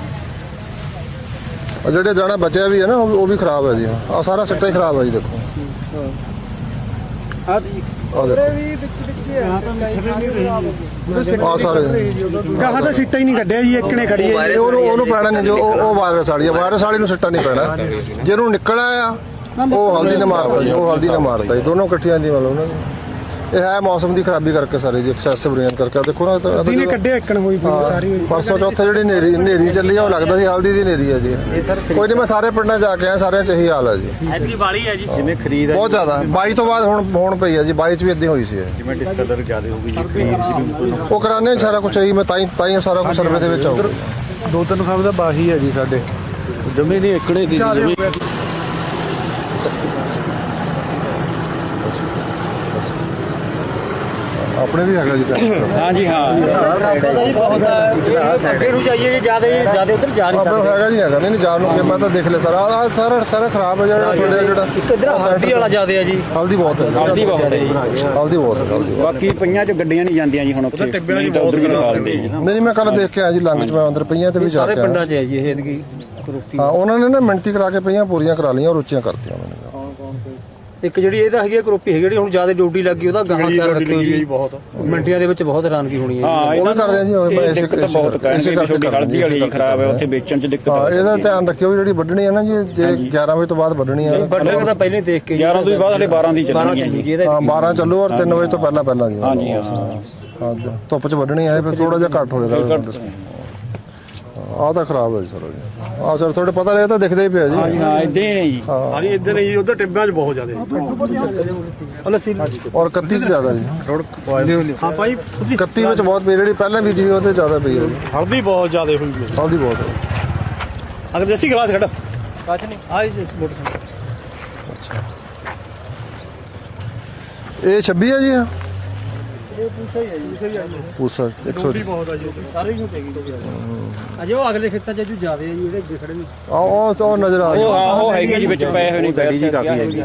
Speaker 1: ਆ ਜਿਹੜੇ ਦਾਣਾ ਬਚਿਆ ਵੀ ਹੈ ਨਾ ਉਹ ਉਹ ਵੀ ਖਰਾਬ ਹੈ ਜੀ। ਆ ਸਾਰਾ ਸਿੱਟਾ ਹੀ ਖਰਾਬ ਹੈ ਜੀ ਦੇਖੋ। ਆ ਦੇਖੋ। ਆ ਸਾਰੇ
Speaker 8: ਗਾਹਾਂ ਤਾਂ ਸਿੱਟਾ ਹੀ ਨਹੀਂ ਕੱਢਿਆ ਜੀ ਇੱਕ ਨੇ ਖੜੀ ਹੈ
Speaker 1: ਇਹ ਉਹਨੂੰ ਉਹਨੂੰ ਪੈਣਾ ਨਹੀਂ ਜੋ ਉਹ ਉਹ ਵਾਇਰਸ ਵਾਲੀ ਆ ਵਾਇਰਸ ਵਾਲੀ ਨੂੰ ਸਿੱਟਾ ਨਹੀਂ ਪੈਣਾ। ਜਿਹਨੂੰ ਨਿਕਲ ਆਇਆ ਉਹ ਹਲਦੀ ਨੇ ਮਾਰਤਾ ਜੀ ਉਹ ਹਲਦੀ ਨੇ ਮਾਰਤਾ ਜੀ ਦੋਨੋਂ ਇਕੱਠੀਆਂ ਦੀ ਮਤਲਬ ਦੀ ਇਹ ਹੈ ਮੌਸਮ ਦੀ ਖਰਾਬੀ ਕਰਕੇ ਸਾਰੇ ਜੀ ਐਕਸੈਸਿਵ ਰੇਨ ਕਰਕੇ। ਆਹ ਦੇਖੋ ਨਾ ਇਹ ਤਾਂ- ਇਹ ਤਾਂ
Speaker 8: ਇਹਨੇ
Speaker 1: ਜਦੋਂ-
Speaker 8: ਕੱਢਿਆ ਇੱਕ ਨੇ ਹੋਈ ਪੂਰੀ
Speaker 1: ਹਾਂ,
Speaker 8: ਸਾਰੀ ਹੋਈ।
Speaker 1: ਪਰਸੋਂ ਚੌਥੇ ਜਿਹੜੀ ਨੇਰੀ ਨੇਰੀ ਚੱਲੀ ਆ ਉਹ ਲੱਗਦਾ ਸੀ ਹਲਦੀ ਦੀ ਨੇਰੀ ਆ ਜੀ। ਕੋਈ ਨਹੀਂ ਮੈਂ ਸਾਰੇ ਪਿੰਡਾਂ ਜਾ ਕੇ ਆਇਆ ਸਾਰਿਆਂ 'ਚ ਇਹੀ ਹਾਲ ਹੈ ਜੀ।
Speaker 7: ਐਤਕੀ ਵਾਲੀ ਹੈ ਜੀ।
Speaker 8: ਜਿਵੇਂ ਖਰੀਦ
Speaker 1: ਬਹੁਤ ਜ਼ਿਆਦਾ। 22 ਤੋਂ ਬਾਅਦ ਹੁਣ ਹੋਣ ਪਈ ਹੈ ਜੀ 22 ਚ ਵੀ ਇਦਾਂ ਹੋਈ ਸੀ ਇਹ।
Speaker 8: ਜਿਵੇਂ ਡਿਸਕਦਰ ਜ਼ਿਆਦਾ ਹੋ ਗਈ ਜੀ ਖਰੀਦ ਦੀ ਵੀ
Speaker 1: ਉਹ ਕਰਾਣੇ ਸਾਰਾ ਕੁਝ ਹੈ ਮੈਂ ਤਾਂ ਹੀ ਤਾਂ ਹੀ ਸਾਰਾ ਕੁਝ ਸਰਵੇ ਦੇ ਵਿੱਚ ਆਊਗਾ।
Speaker 8: ਦੋ ਤਿੰਨ ਖਾਬ ਦਾ ਬਾਹੀ ਹੈ ਜੀ ਸਾਡੇ। ਜਮੇ ਨਹੀਂ ਇਕੜੇ ਦੀ ਜਮੀ।
Speaker 1: ਆਪਣੇ ਵੀ ਹੈਗਾ ਜੀ ਟੈਸਟ
Speaker 7: ਹਾਂਜੀ ਹਾਂ। ਅੱਗੇ ਨੂੰ ਜਾਈਏ ਜੇ ਜ਼ਿਆਦਾ ਜ਼ਿਆਦਾ ਉਧਰ ਜਾ ਨਹੀਂ
Speaker 1: ਆਪਣੇ ਹੈਗਾ ਜੀ ਹੈਗਾ। ਨਹੀਂ ਨਹੀਂ ਜਾਣ ਨੂੰ ਕਿ ਮੈਂ ਤਾਂ ਦੇਖ ਲਿਆ ਸਾਰਾ। ਆਹ ਸਾਰਾ ਸਾਰਾ ਖਰਾਬ ਹੈ ਜਿਹੜਾ ਤੁਹਾਡੇ ਜਿਹੜਾ
Speaker 7: ਇਧਰ ਹਲਦੀ ਵਾਲਾ ਜ਼ਿਆਦਾ ਹੈ ਜੀ।
Speaker 1: ਹਲਦੀ ਬਹੁਤ ਹੈ।
Speaker 7: ਹਲਦੀ ਬਹੁਤ ਹੈ ਜੀ।
Speaker 1: ਹਲਦੀ ਬਹੁਤ ਹੈ ਬਹੁਤ।
Speaker 4: ਬਾਕੀ ਪਈਆਂ ਚ ਗੱਡੀਆਂ ਨਹੀਂ ਜਾਂਦੀਆਂ ਜੀ ਹੁਣ ਉੱਥੇ। ਨਹੀਂ ਤਾਂ ਉਧਰ ਵੀ ਦਿਖਾ ਦਿੰਦੇ ਜੀ।
Speaker 1: ਨਹੀਂ ਨਹੀਂ ਮੈਂ ਕੱਲ ਦੇਖ ਕੇ ਆਇਆ ਜੀ ਲੰਗ ਚ ਮੈਂ ਅੰਦਰ ਪਈਆਂ ਤੇ ਵੀ ਜਾ
Speaker 7: ਸਾਰੇ
Speaker 1: ਕੇ ਆਇਆ।
Speaker 7: ਪਿੰਡਾਂ 'ਚ ਹੈ ਜੀ ਇਹ ਕਰੋਪੀ
Speaker 1: ਹਾਂ ਉਹਨਾਂ ਨੇ ਨਾ ਮਿਹਨਤੀ ਕਰਾ ਕੇ ਪਈਆਂ ਪੂਰੀਆਂ ਕਰਾ ਲਈਆਂ ਔਰ ਉੱਚੀਆਂ ਕਰਤੀਆਂ ਉਹਨਾਂ ਨੇ।
Speaker 7: ਇੱਕ ਜਿਹੜੀ ਇਹ ਤਾਂ ਹੈਗੀ ਹੈ ਕਰੋਪੀ ਹੈ ਜਿਹੜੀ ਹੁਣ ਜ਼ਿਆਦਾ ਡਿਊਟੀ ਲੱਗੀ ਉਹਦਾ ਗਾਹਾਂ ਖਿਆਲ ਰੱਖਿਓ ਜੀ।
Speaker 8: ਬਹੁਤ।
Speaker 7: ਮਿੰਟੀਆਂ ਦੇ ਵਿੱਚ ਬਹੁਤ ਹੈਰਾਨਗੀ ਹੋਣੀ ਹੈ
Speaker 4: ਹਾਂ
Speaker 1: ਉਹ ਵੀ ਕਰ ਰਹੇ ਜੀ
Speaker 4: ਇਹ ਦਿੱਕਤ ਬਹੁਤ ਕਹਿਣਗੇ ਵੀ ਤੁਹਾਡੀ ਹਲਦੀ ਵਾਲੀ ਖਰਾਬ ਹੈ ਉੱਥੇ ਵੇਚਣ ਚ ਦਿੱਕਤ
Speaker 1: ਹਾਂ
Speaker 4: ਆ
Speaker 1: ਇਹਦਾ ਧਿਆਨ ਰੱਖਿਓ ਵੀ ਜਿਹੜੀ ਵੱਢਣੀ ਹੈ ਨਾ ਜੀ ਜੇ 11 ਵਜੇ ਤੋਂ ਬਾਅਦ ਵੱਢਣੀ ਹੈ
Speaker 7: ਬਟਨ ਤਾਂ ਪਹਿਲਾਂ ਹੀ ਦੇਖ ਕੇ
Speaker 4: 11 ਤੋਂ ਬਾਅਦ ਹਲੇ 12 ਦੀ
Speaker 7: 12
Speaker 4: ਚੱਲਣਗੀਆਂ
Speaker 7: ਚੱਲੂਗੀ
Speaker 4: ਜੀ
Speaker 7: ਇਹਦਾ
Speaker 1: ਹਾਂ 12 ਚੱਲੂ ਔਰ 3 ਵਜੇ ਤੋਂ ਪਹਿਲਾਂ ਪਹਿਲਾਂ ਜੀ।
Speaker 4: ਹਾਂ।
Speaker 1: ਹਾਂ ਧੁੱਪ ਚ ਵੱਢਣੀ ਹੈ ਫਿਰ ਥੋੜਾ ਜਿਹਾ ਘੱਟ ਹੋਏਗਾ। ਆਹ ਤਾਂ ਖਰਾਬ ਹੈ ਜੀ ਸਰ ਆਹ ਸਰ ਤੁਹਾਡੇ ਪਤਾ ਲੱਗਿਆ ਤਾਂ ਦਿਖਦਾ ਹੀ ਪਿਆ ਜੀ।
Speaker 4: ਹਾਂ ਇਦਾਂ ਹੀ ਨੇ ਜੀ।
Speaker 8: ਸਾਰੀ ਇੱਧਰ ਹੀ ਉਧਰ ਟਿੱਬਿਆਂ 'ਚ ਬਹੁਤ ਜ਼ਿਆਦਾ
Speaker 1: ਔਰ 31 ਚ ਜ਼ਿਆਦਾ ਜੀ।
Speaker 8: ਹਾਂ ਭਾਈ
Speaker 1: 31 ਵਿੱਚ ਬਹੁਤ ਪਈ ਜਿਹੜੀ ਪਹਿਲਾਂ ਵੀ ਜੀ ਉਹਦੇ ਜ਼ਿਆਦਾ ਪਈ ਹੈ ਜੀ।
Speaker 8: ਹਲਦੀ ਬਹੁਤ ਜ਼ਿਆਦਾ ਹੋਈ ਹੈ।
Speaker 1: ਹਲਦੀ ਬਹੁਤ ਹੈ।
Speaker 8: ਅਗਰ ਜੱਸੀ ਗਲਾਸ ਕੱਢ
Speaker 7: ਕੱਚ ਨਹੀਂ।
Speaker 8: ਆਈ ਜੀ ਮੋਟਰ
Speaker 1: ਇਹ 26 ਹੈ ਜੀ ਇਹ?
Speaker 8: ਪੂਛਾ ਹੀ ਹੈ ਜੀ। ਪੂਛਾ ਹੀ ਹੈ
Speaker 1: ਪੂਸਾ 100
Speaker 8: ਬਹੁਤ ਆ ਜੀ
Speaker 7: ਸਾਰੇ ਨੂੰ ਪੈਗੀ ਅਜੇ ਉਹ ਅਗਲੇ ਖੇਤਾਂ 'ਚ ਜੋ ਜ਼ਿਆਦਾ ਹੈ ਜੀ ਜਿਹੜੇ ਅੱਗੇ ਖੜੇ ਨੇ।
Speaker 1: ਆ ਉਹ ਉਹ ਨਜ਼ਰ ਆ ਰਹੀ
Speaker 4: ਉਹ ਹਾਂ। ਉਹ ਹੈਗੀ ਜੀ ਵਿੱਚ ਪਏ ਹੋਏ ਨੇ ਬੈਠ ਜੀ ਕਾਫੀ ਹੈਗੀ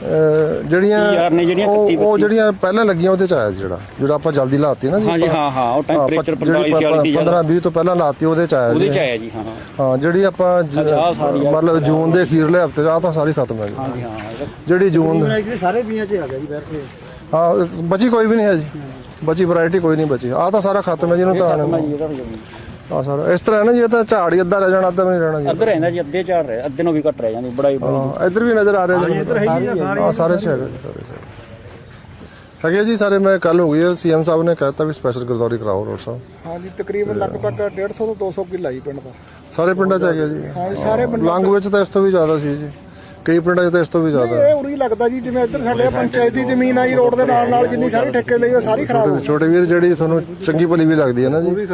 Speaker 1: ਅਹ ਜਿਹੜੀਆਂ
Speaker 4: ਯਾਰ ਨੇ ਜਿਹੜੀਆਂ
Speaker 1: ਉਹ-
Speaker 4: 31
Speaker 1: ਉਹ ਜਿਹੜੀਆਂ ਪਹਿਲਾਂ ਲੱਗੀਆਂ ਉਹਦੇ ਚ ਆਇਆ ਸੀ ਜਿਹੜਾ ਜਿਹੜਾ ਆਪਾਂ ਜਲਦੀ ਲਾਤੀ ਨਾ ਜੀ
Speaker 4: ਹਾਂਜੀ ਹਾਂ ਹਾਂ ਉਹ ਟੈਂਪਰੇਚਰ 45 40
Speaker 1: 15 20 ਤੋਂ ਪਹਿਲਾਂ ਲਾਤੀ ਉਹਦੇ ਚ ਆਇਆ
Speaker 4: ਉਹਦੇ
Speaker 1: ਜੀ।
Speaker 4: ਚ ਆਇਆ ਜੀ ਹਾਂ ਹਾਂ।
Speaker 1: ਹਾਂ ਜਿਹੜੀ ਆਪਾਂ। ਮਤਲਬ ਜੂਨ ਦੇ ਅਖੀਰਲੇ ਹਫ਼ਤੇ ਆ ਤਾਂ ਸਾਰੀ ਖਤਮ ਹੈ ਜੀ
Speaker 4: ਹਾਂਜੀ ਹਾਂ ਇਹਦਾ
Speaker 1: ਜਿਹੜੀ ਜੂਨ
Speaker 7: ਜਿਹੜੇ ਸਾਰੇ ਬੀਆਂ 'ਚ ਆ ਗਿਆ ਜੀ ਬੈਠੇ
Speaker 1: ਹਾਂ ਬਚੀ ਕੋਈ ਵੀ ਨਹੀਂ ਹੈ ਜੀ। ਬਚੀ ਵੈਰਾਈਟੀ ਕੋਈ ਨਹੀਂ ਬਚੀ। ਆ ਤਾਂ ਸਾਰਾ ਖਤਮ ਹੈ ਜਿਹਨੂੰ ਤਾਂ ਆ ਸਾਰਾ। ਇਸ ਤਰ੍ਹਾਂ ਹੈ ਨਾ ਜੀ ਇਹ ਤਾਂ ਝਾੜ ਹੀ ਅੱਧਾ ਰਹਿ ਜਾਣਾ ਅੱਧਾ ਵੀ ਨਹੀਂ ਰਹਿਣਾ ਜੀ।
Speaker 4: ਅੱਧਰ ਰਹਿੰਦਾ ਜੀ ਅੱਧੇ ਝਾੜ ਰਹੇ ਅੱਧੇ ਨੂੰ ਵੀ ਘਟ ਰਹਿ ਜਾਂਦੀ ਬੜਾ ਹੀ ਬੜਾ
Speaker 1: ਹਾਂ ਇੱਧਰ ਵੀ ਨਜ਼ਰ ਆ ਰਿਹਾ ਜੀ। ਇੱਧਰ ਹੈਗੀ ਆ ਸਾਰੇ ਜੀ, ਸਾਰੇ ਚ ਹੈਗਾ। ਜੀ ਸਾਰੇ ਮੈਂ ਕੱਲ ਹੋ ਗਈ ਹੈ ਸੀਐਮ ਸਾਹਿਬ ਨੇ ਕਹਿਤਾ ਵੀ ਸਪੈਸ਼ਲ ਗੁਰਦੌਰੀ ਕਰਾਓ ਰੋਡ ਸਾਹਿਬ।
Speaker 8: ਹਾਂਜੀ ਤਕਰੀਬਨ ਲਗਭਗ 150 ਤੋਂ 200 ਕਿੱਲਾ ਜੀ ਪਿੰਡ ਦਾ।
Speaker 1: ਸਾਰੇ ਪਿੰਡਾਂ ਚ ਹੈਗੇ ਜੀ।
Speaker 8: ਹਾਂ ਸਾਰੇ
Speaker 1: ਲੰਗ ਵਿੱਚ ਤਾਂ ਇਸ ਤੋਂ ਵੀ ਜ਼ਿਆਦਾ ਸੀ ਜੀ। ਕਈ ਪਿੰਡਾਂ 'ਚ ਤਾਂ ਇਸ ਤੋਂ ਵੀ ਜ਼ਿਆਦਾ।
Speaker 8: ਇਹ ਉਰੀ ਲੱਗਦਾ ਜੀ ਜਿਵੇਂ ਇੱਧਰ ਸਾਡੇ ਪੰਚਾਇਤ ਦੀ ਜ਼ਮੀਨ ਆਈ ਰੋਡ ਦੇ ਨਾਲ ਨਾਲ ਜਿੰਨੀ ਸਾਰੀ ਠੇਕੇ ਲਈ ਉਹ ਸਾਰੀ ਖਰਾਬ ਹੋ
Speaker 1: ਛੋਟੇ ਵੀਰ ਜਿਹੜੀ ਤੁਹਾਨੂੰ ਚੰਗੀ ਭਲੀ ਵੀ ਲੱਗਦੀ ਹੈ ਨਾ ਜੀ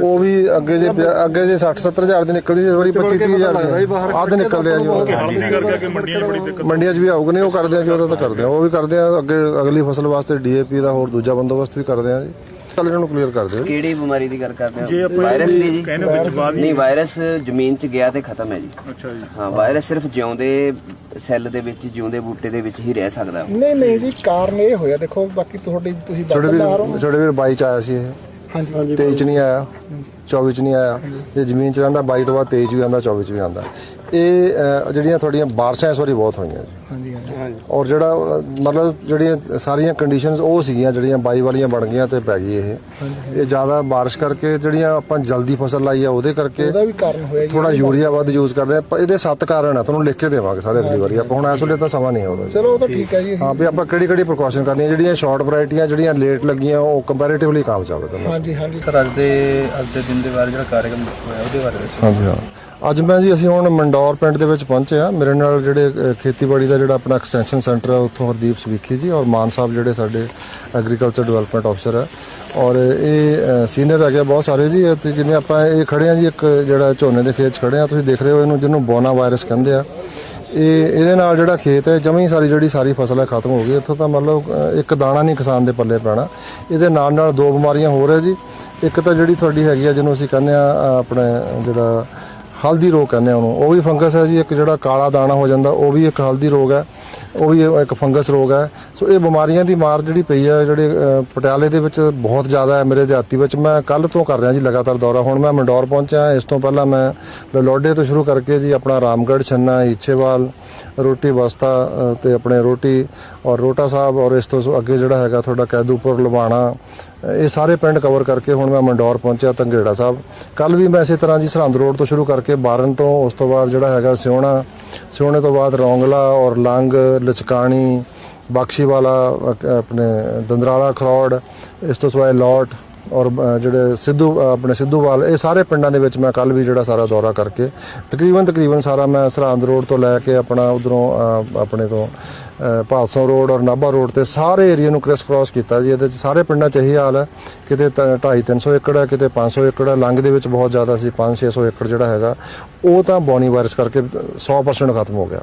Speaker 1: ਉਹ ਵੀ ਅੱਗੇ ਜੇ ਅੱਗੇ ਜੇ 60 70 ਹਜ਼ਾਰ ਦੀ ਨਿਕਲਦੀ ਸੀ ਵਾਰੀ 25 30 ਹਜ਼ਾਰ ਦੀ। ਅੱਧ ਨਿਕਲ ਰਿਹਾ ਜੀ ਉਹ। ਮੰਡੀਆਂ 'ਚ ਵੀ ਆਉਗ ਨਹੀਂ ਉਹ ਕਰਦੇ ਆ ਜੀ ਉਹਦਾ ਤਾਂ ਕਰਦੇ ਆ। ਉਹ ਵੀ ਕਰਦੇ ਆ। ਅੱਗੇ ਅਗਲੀ ਫਸਲ ਵਾਸਤੇ ਡੀਏਪੀ ਦਾ ਹੋਰ ਦੂਜਾ ਬੰਦੋਬਸਤ ਵੀ ਕਰਦੇ ਆ ਜੀ। ਚੱਲ ਇਹਨਾਂ ਨੂੰ ਕਲੀਅਰ ਕਰ ਦਿਓ।
Speaker 5: ਕਿਹੜੀ ਬਿਮਾਰੀ ਦੀ ਗੱਲ ਕਰਦੇ ਹੋ? ਵਾਇਰਸ ਦੀ ਜੀ। ਨਹੀਂ ਵਾਇਰਸ ਜ਼ਮੀਨ 'ਚ ਗਿਆ ਤੇ ਖਤਮ ਹੈ ਜੀ। ਅੱਛਾ ਜੀ। ਹਾਂ ਵਾਇਰਸ ਸਿਰਫ ਜਿਉਂਦੇ ਸੈੱਲ ਦੇ ਵਿੱਚ ਜਿਉਂਦੇ ਬੂਟੇ ਦੇ ਵਿੱਚ ਹੀ ਰਹਿ ਸਕਦਾ।
Speaker 8: ਨਹੀਂ ਨਹੀਂ ਜੀ ਕਾਰਨ ਇਹ ਹੋਇਆ ਦੇਖੋ ਬਾਕੀ ਤੁਹਾਡੀ ਤੁਸੀਂ ਦੱਸਦਾਰ
Speaker 1: ਵੀਰ
Speaker 8: ਹੋ।
Speaker 1: ਛੋਟੇ ਵੀਰ 22 ਚ ਆਇਆ ਸੀ ਇਹ।
Speaker 8: ਹਾਂਜੀ। ਹਾਂਜੀ
Speaker 1: 23 ਚ ਨਹੀਂ ਆਇਆ। 24 ਚ ਨਹੀਂ ਆਇਆ। ਜੇ ਜ਼ਮੀਨ ਚ ਰਹਿੰਦਾ 22 ਤੋਂ ਬਾਅਦ 23 ਚ ਵੀ ਆਉਂਦਾ 24 ਚ ਵੀ ਆਉਂਦਾ। ਇਹ ਜਿਹੜੀਆਂ ਤੁਹਾਡੀਆਂ ਬਾਰਿਸ਼ਾਂ ਇਸ ਵਾਰੀ ਬਹੁਤ ਹੋਈਆਂ ਜੀ।
Speaker 8: ਹਾਂਜੀ ਹਾਂਜੀ।
Speaker 1: ਔਰ ਜਿਹੜਾ ਮਤਲਬ ਜਿਹੜੀਆਂ ਸਾਰੀਆਂ ਕੰਡੀਸ਼ਨਸ ਉਹ ਸੀਗੀਆਂ ਜਿਹੜੀਆਂ 22 ਵਾਲੀਆਂ ਬਣ ਗਈਆਂ ਤੇ ਪੈ ਗਈ ਇਹ। ਇਹ ਜ਼ਿਆਦਾ ਬਾਰਿਸ਼ ਕਰਕੇ ਜਿਹੜੀਆਂ ਆਪਾਂ ਜਲਦੀ ਫਸਲ ਲਾਈ ਆ ਉਹਦੇ ਕਰਕੇ
Speaker 8: ਉਹਦਾ ਵੀ ਕਾਰਨ ਹੋਇਆ ਜੀ।
Speaker 1: ਥੋੜਾ ਯੂਰੀਆ ਵੱਧ ਯੂਜ਼ ਕਰਦੇ ਆ। ਪਰ ਇਹਦੇ ਸੱਤ ਕਾਰਨ ਆ ਤੁਹਾਨੂੰ ਲਿਖ ਕੇ ਦੇਵਾਂਗੇ ਸਾਰੇ ਅਗਲੀ ਵਾਰੀ। ਆਪਾਂ ਹੁਣ ਇਸ ਵੇਲੇ ਤਾਂ ਸਮਾਂ ਨਹੀਂ ਹੈ ਉਹਦਾ ਜੀ।
Speaker 8: ਚਲੋ ਉਹ ਤਾਂ ਠੀਕ ਹੈ ਜੀ।
Speaker 1: ਹਾਂ ਵੀ ਆਪਾਂ ਕਿਹੜੀ ਕਿਹੜੀ ਪ੍ਰੀਕਾਸ਼ਨ ਕਰਨੀਆਂ ਜਿਹੜੀਆਂ ਸ਼ਾਰਟ ਵੈਰਾਈਟੀਆਂ ਜਿਹੜੀਆਂ ਲੇਟ ਲੱਗੀਆਂ ਉਹ ਕੰਪੈਰੀਟਿਵਲੀ ਕਾਮਯਾਬ ਹੈ ਤੁਹਾਨੂੰ।
Speaker 8: ਹਾਂਜੀ ਹਾਂਜੀ।
Speaker 3: ਸਰ ਅੱਜ ਦੇ ਅੱਜ ਦੇ ਦਿਨ ਦੇ ਬਾਰੇ ਜਿਹੜਾ ਕਾਰਜਕ੍ਰਮ ਹੋਇਆ ਉਹਦੇ ਬਾਰੇ ਦੱਸੋ।
Speaker 1: ਹਾਂਜੀ ਹਾਂ। ਅੱਜ ਮੈਂ ਜੀ ਅਸੀਂ ਹੁਣ ਮੰਡੌਰ ਪਿੰਡ ਦੇ ਵਿੱਚ ਪਹੁੰਚੇ ਆ ਮੇਰੇ ਨਾਲ ਜਿਹੜੇ ਅ, ਖੇਤੀਬਾੜੀ ਦਾ ਜਿਹੜਾ ਆਪਣਾ ਐਕਸਟੈਂਸ਼ਨ ਸੈਂਟਰ ਹੈ ਉੱਥੋਂ ਹਰਦੀਪ ਸਵੀਖੀ ਜੀ ਔਰ ਮਾਨ ਸਾਹਿਬ ਜਿਹੜੇ ਸਾਡੇ ਐਗਰੀਕਲਚਰ ਡਿਵੈਲਪਮੈਂਟ ਅਫਸਰ ਹੈ। ਔਰ ਇਹ ਸੀਨੀਅਰ ਹੈਗੇ ਆ ਬਹੁਤ ਸਾਰੇ ਜੀ। ਤੇ ਜਿਵੇਂ ਆਪਾਂ ਇਹ ਖੜੇ ਆ ਜੀ ਇੱਕ ਜਿਹੜਾ ਝੋਨੇ ਦੇ ਖੇਤ 'ਚ ਖੜੇ ਆ ਤੁਸੀਂ ਦੇਖ ਰਹੇ ਹੋ ਇਹਨੂੰ ਜਿਹਨੂੰ ਬੋਨਾ ਵਾਇਰਸ ਕਹਿੰਦੇ ਆ। ਇਹ ਇਹਦੇ ਨਾਲ ਜਿਹੜਾ ਖੇਤ ਹੈ ਜਮੀ ਸਾਰੀ ਜਿਹੜੀ ਸਾਰੀ ਫਸਲ ਹੈ ਖਤਮ ਹੋ ਗਈ। ਇੱਥੋਂ ਤਾਂ ਮਤਲਬ ਇੱਕ ਦਾਣਾ ਨਹੀਂ ਕਿਸਾਨ ਦੇ ਪੱਲੇ ਪੈਣਾ। ਇਹਦੇ ਨਾਲ ਨਾਲ ਦੋ ਬਿਮਾਰੀਆਂ ਹੋ ਰਹੀਆਂ ਜੀ। ਇੱਕ ਤਾਂ ਜਿਹੜੀ ਤੁਹਾਡੀ ਹੈਗੀ ਆ, ਜਿਹਨੂੰ ਅਸੀਂ ਕਹਿੰਦੇ ਆ ਆਪਣੇ ਜਿਹੜਾ ਹਲਦੀ ਰੋਗ ਕਹਿੰਦੇ ਆ ਉਹਨੂੰ। ਉਹ ਵੀ ਫੰਗਸ ਹੈ ਜੀ, ਇੱਕ ਜਿਹੜਾ ਕਾਲਾ ਦਾਣਾ ਹੋ ਜਾਂਦਾ, ਉਹ ਵੀ ਇੱਕ ਹਲਦੀ ਰੋਗ ਹੈ। ਉਹ ਵੀ ਇੱਕ ਫੰਗਸ ਰੋਗ ਹੈ। ਸੋ ਇਹ ਬਿਮਾਰੀਆਂ ਦੀ ਮਾਰ ਜਿਹੜੀ ਪਈ ਹੈ ਜਿਹੜੇ ਪਟਿਆਲੇ ਦੇ ਵਿੱਚ ਬਹੁਤ ਜ਼ਿਆਦਾ ਹੈ ਮੇਰੇ ਦਿਹਾਤੀ ਵਿੱਚ। ਮੈਂ ਕੱਲ ਤੋਂ ਕਰ ਰਿਹਾ ਜੀ ਲਗਾਤਾਰ ਦੌਰਾ। ਹੁਣ ਮੈਂ ਮੰਡੌਰ ਪਹੁੰਚਿਆ ਇਸ ਤੋਂ ਪਹਿਲਾਂ ਮੈਂ ਲੋਡੇ ਤੋਂ ਸ਼ੁਰੂ ਕਰਕੇ ਜੀ ਆਪਣਾ ਰਾਮਗੜ੍ਹ ਛੰਨਾ ਇੱਛੇਵਾਲ ਰੋਟੀ ਬਸਤਾ ਅ, ਤੇ ਆਪਣੇ ਰੋਟੀ ਔਰ ਰੋਟਾ ਸਾਹਿਬ ਔਰ ਇਸ ਤੋਂ ਅੱਗੇ ਜਿਹੜਾ ਹੈਗਾ ਤੁਹਾਡਾ ਕੈਦੂਪੁਰ ਲਵਾਣਾ ਇਹ ਸਾਰੇ ਪਿੰਡ ਕਵਰ ਕਰਕੇ ਹੁਣ ਮੈਂ ਮੰਡੌਰ ਪਹੁੰਚਿਆ ਤੰਗੇੜਾ ਸਾਹਿਬ। ਕੱਲ ਵੀ ਮੈਂ ਇਸੇ ਤਰ੍ਹਾਂ ਜੀ ਸਰਹੰਦ ਰੋਡ ਤੋਂ ਸ਼ੁਰੂ ਕਰਕੇ ਬਾਰਨ ਤੋਂ, ਉਸ ਤੋਂ ਬਾਅਦ ਜਿਹੜਾ ਹੈਗਾ ਸਿਉਣਾ, ਸਿਉਣੇ ਤੋਂ ਬਾਅਦ ਰੌਂਗਲਾ ਔਰ ਲੰਗ, ਲਚਕਾਣੀ, ਬਖਸ਼ੀਵਾਲਾ ਅ- ਆਪਣੇ ਦੰਦਰਾਲਾ, ਖਰੋੜ, ਇਸ ਤੋਂ ਸਿਵਾਏ ਲੋਟ ਔਰ ਜਿਹੜੇ ਸਿੱਧੂ ਆਪਣੇ ਸਿੱਧੂਵਾਲ, ਇਹ ਸਾਰੇ ਪਿੰਡਾਂ ਦੇ ਵਿੱਚ ਮੈਂ ਕੱਲ ਵੀ ਜਿਹੜਾ ਸਾਰਾ ਦੌਰਾ ਕਰਕੇ ਤਕਰੀਬਨ ਤਕਰੀਬਨ ਸਾਰਾ ਮੈਂ ਸਰਹੰਦ ਰੋਡ ਤੋਂ ਲੈ ਕੇ ਆਪਣਾ ਉਧਰੋਂ ਆਪਣੇ ਤੋਂ ਅ, ਰੋਡ ਔਰ ਨਾਭਾ ਰੋਡ ਤੇ ਸਾਰੇ ਏਰੀਆ ਨੂੰ ਕ੍ਰਿਸ ਕ੍ਰਾਸ ਕੀਤਾ ਜੀ। ਇਹਦੇ ਚ ਸਾਰੇ ਪਿੰਡਾਂ ਚ ਇਹੀ ਹਾਲ ਹੈ। ਕਿਤੇ 2.5 300 ਏਕੜ ਹੈ ਕਿਤੇ 500 ਏਕੜ ਹੈ। ਲੰਗ ਦੇ ਵਿੱਚ ਬਹੁਤ ਜ਼ਿਆਦਾ ਸੀ 5 600 ਏਕੜ ਜਿਹੜਾ ਹੈਗਾ ਉਹ ਤਾਂ ਬੋਨੀ ਵਾਇਰਸ ਕਰਕੇ 100% ਖਤਮ ਹੋ ਗਿਆ।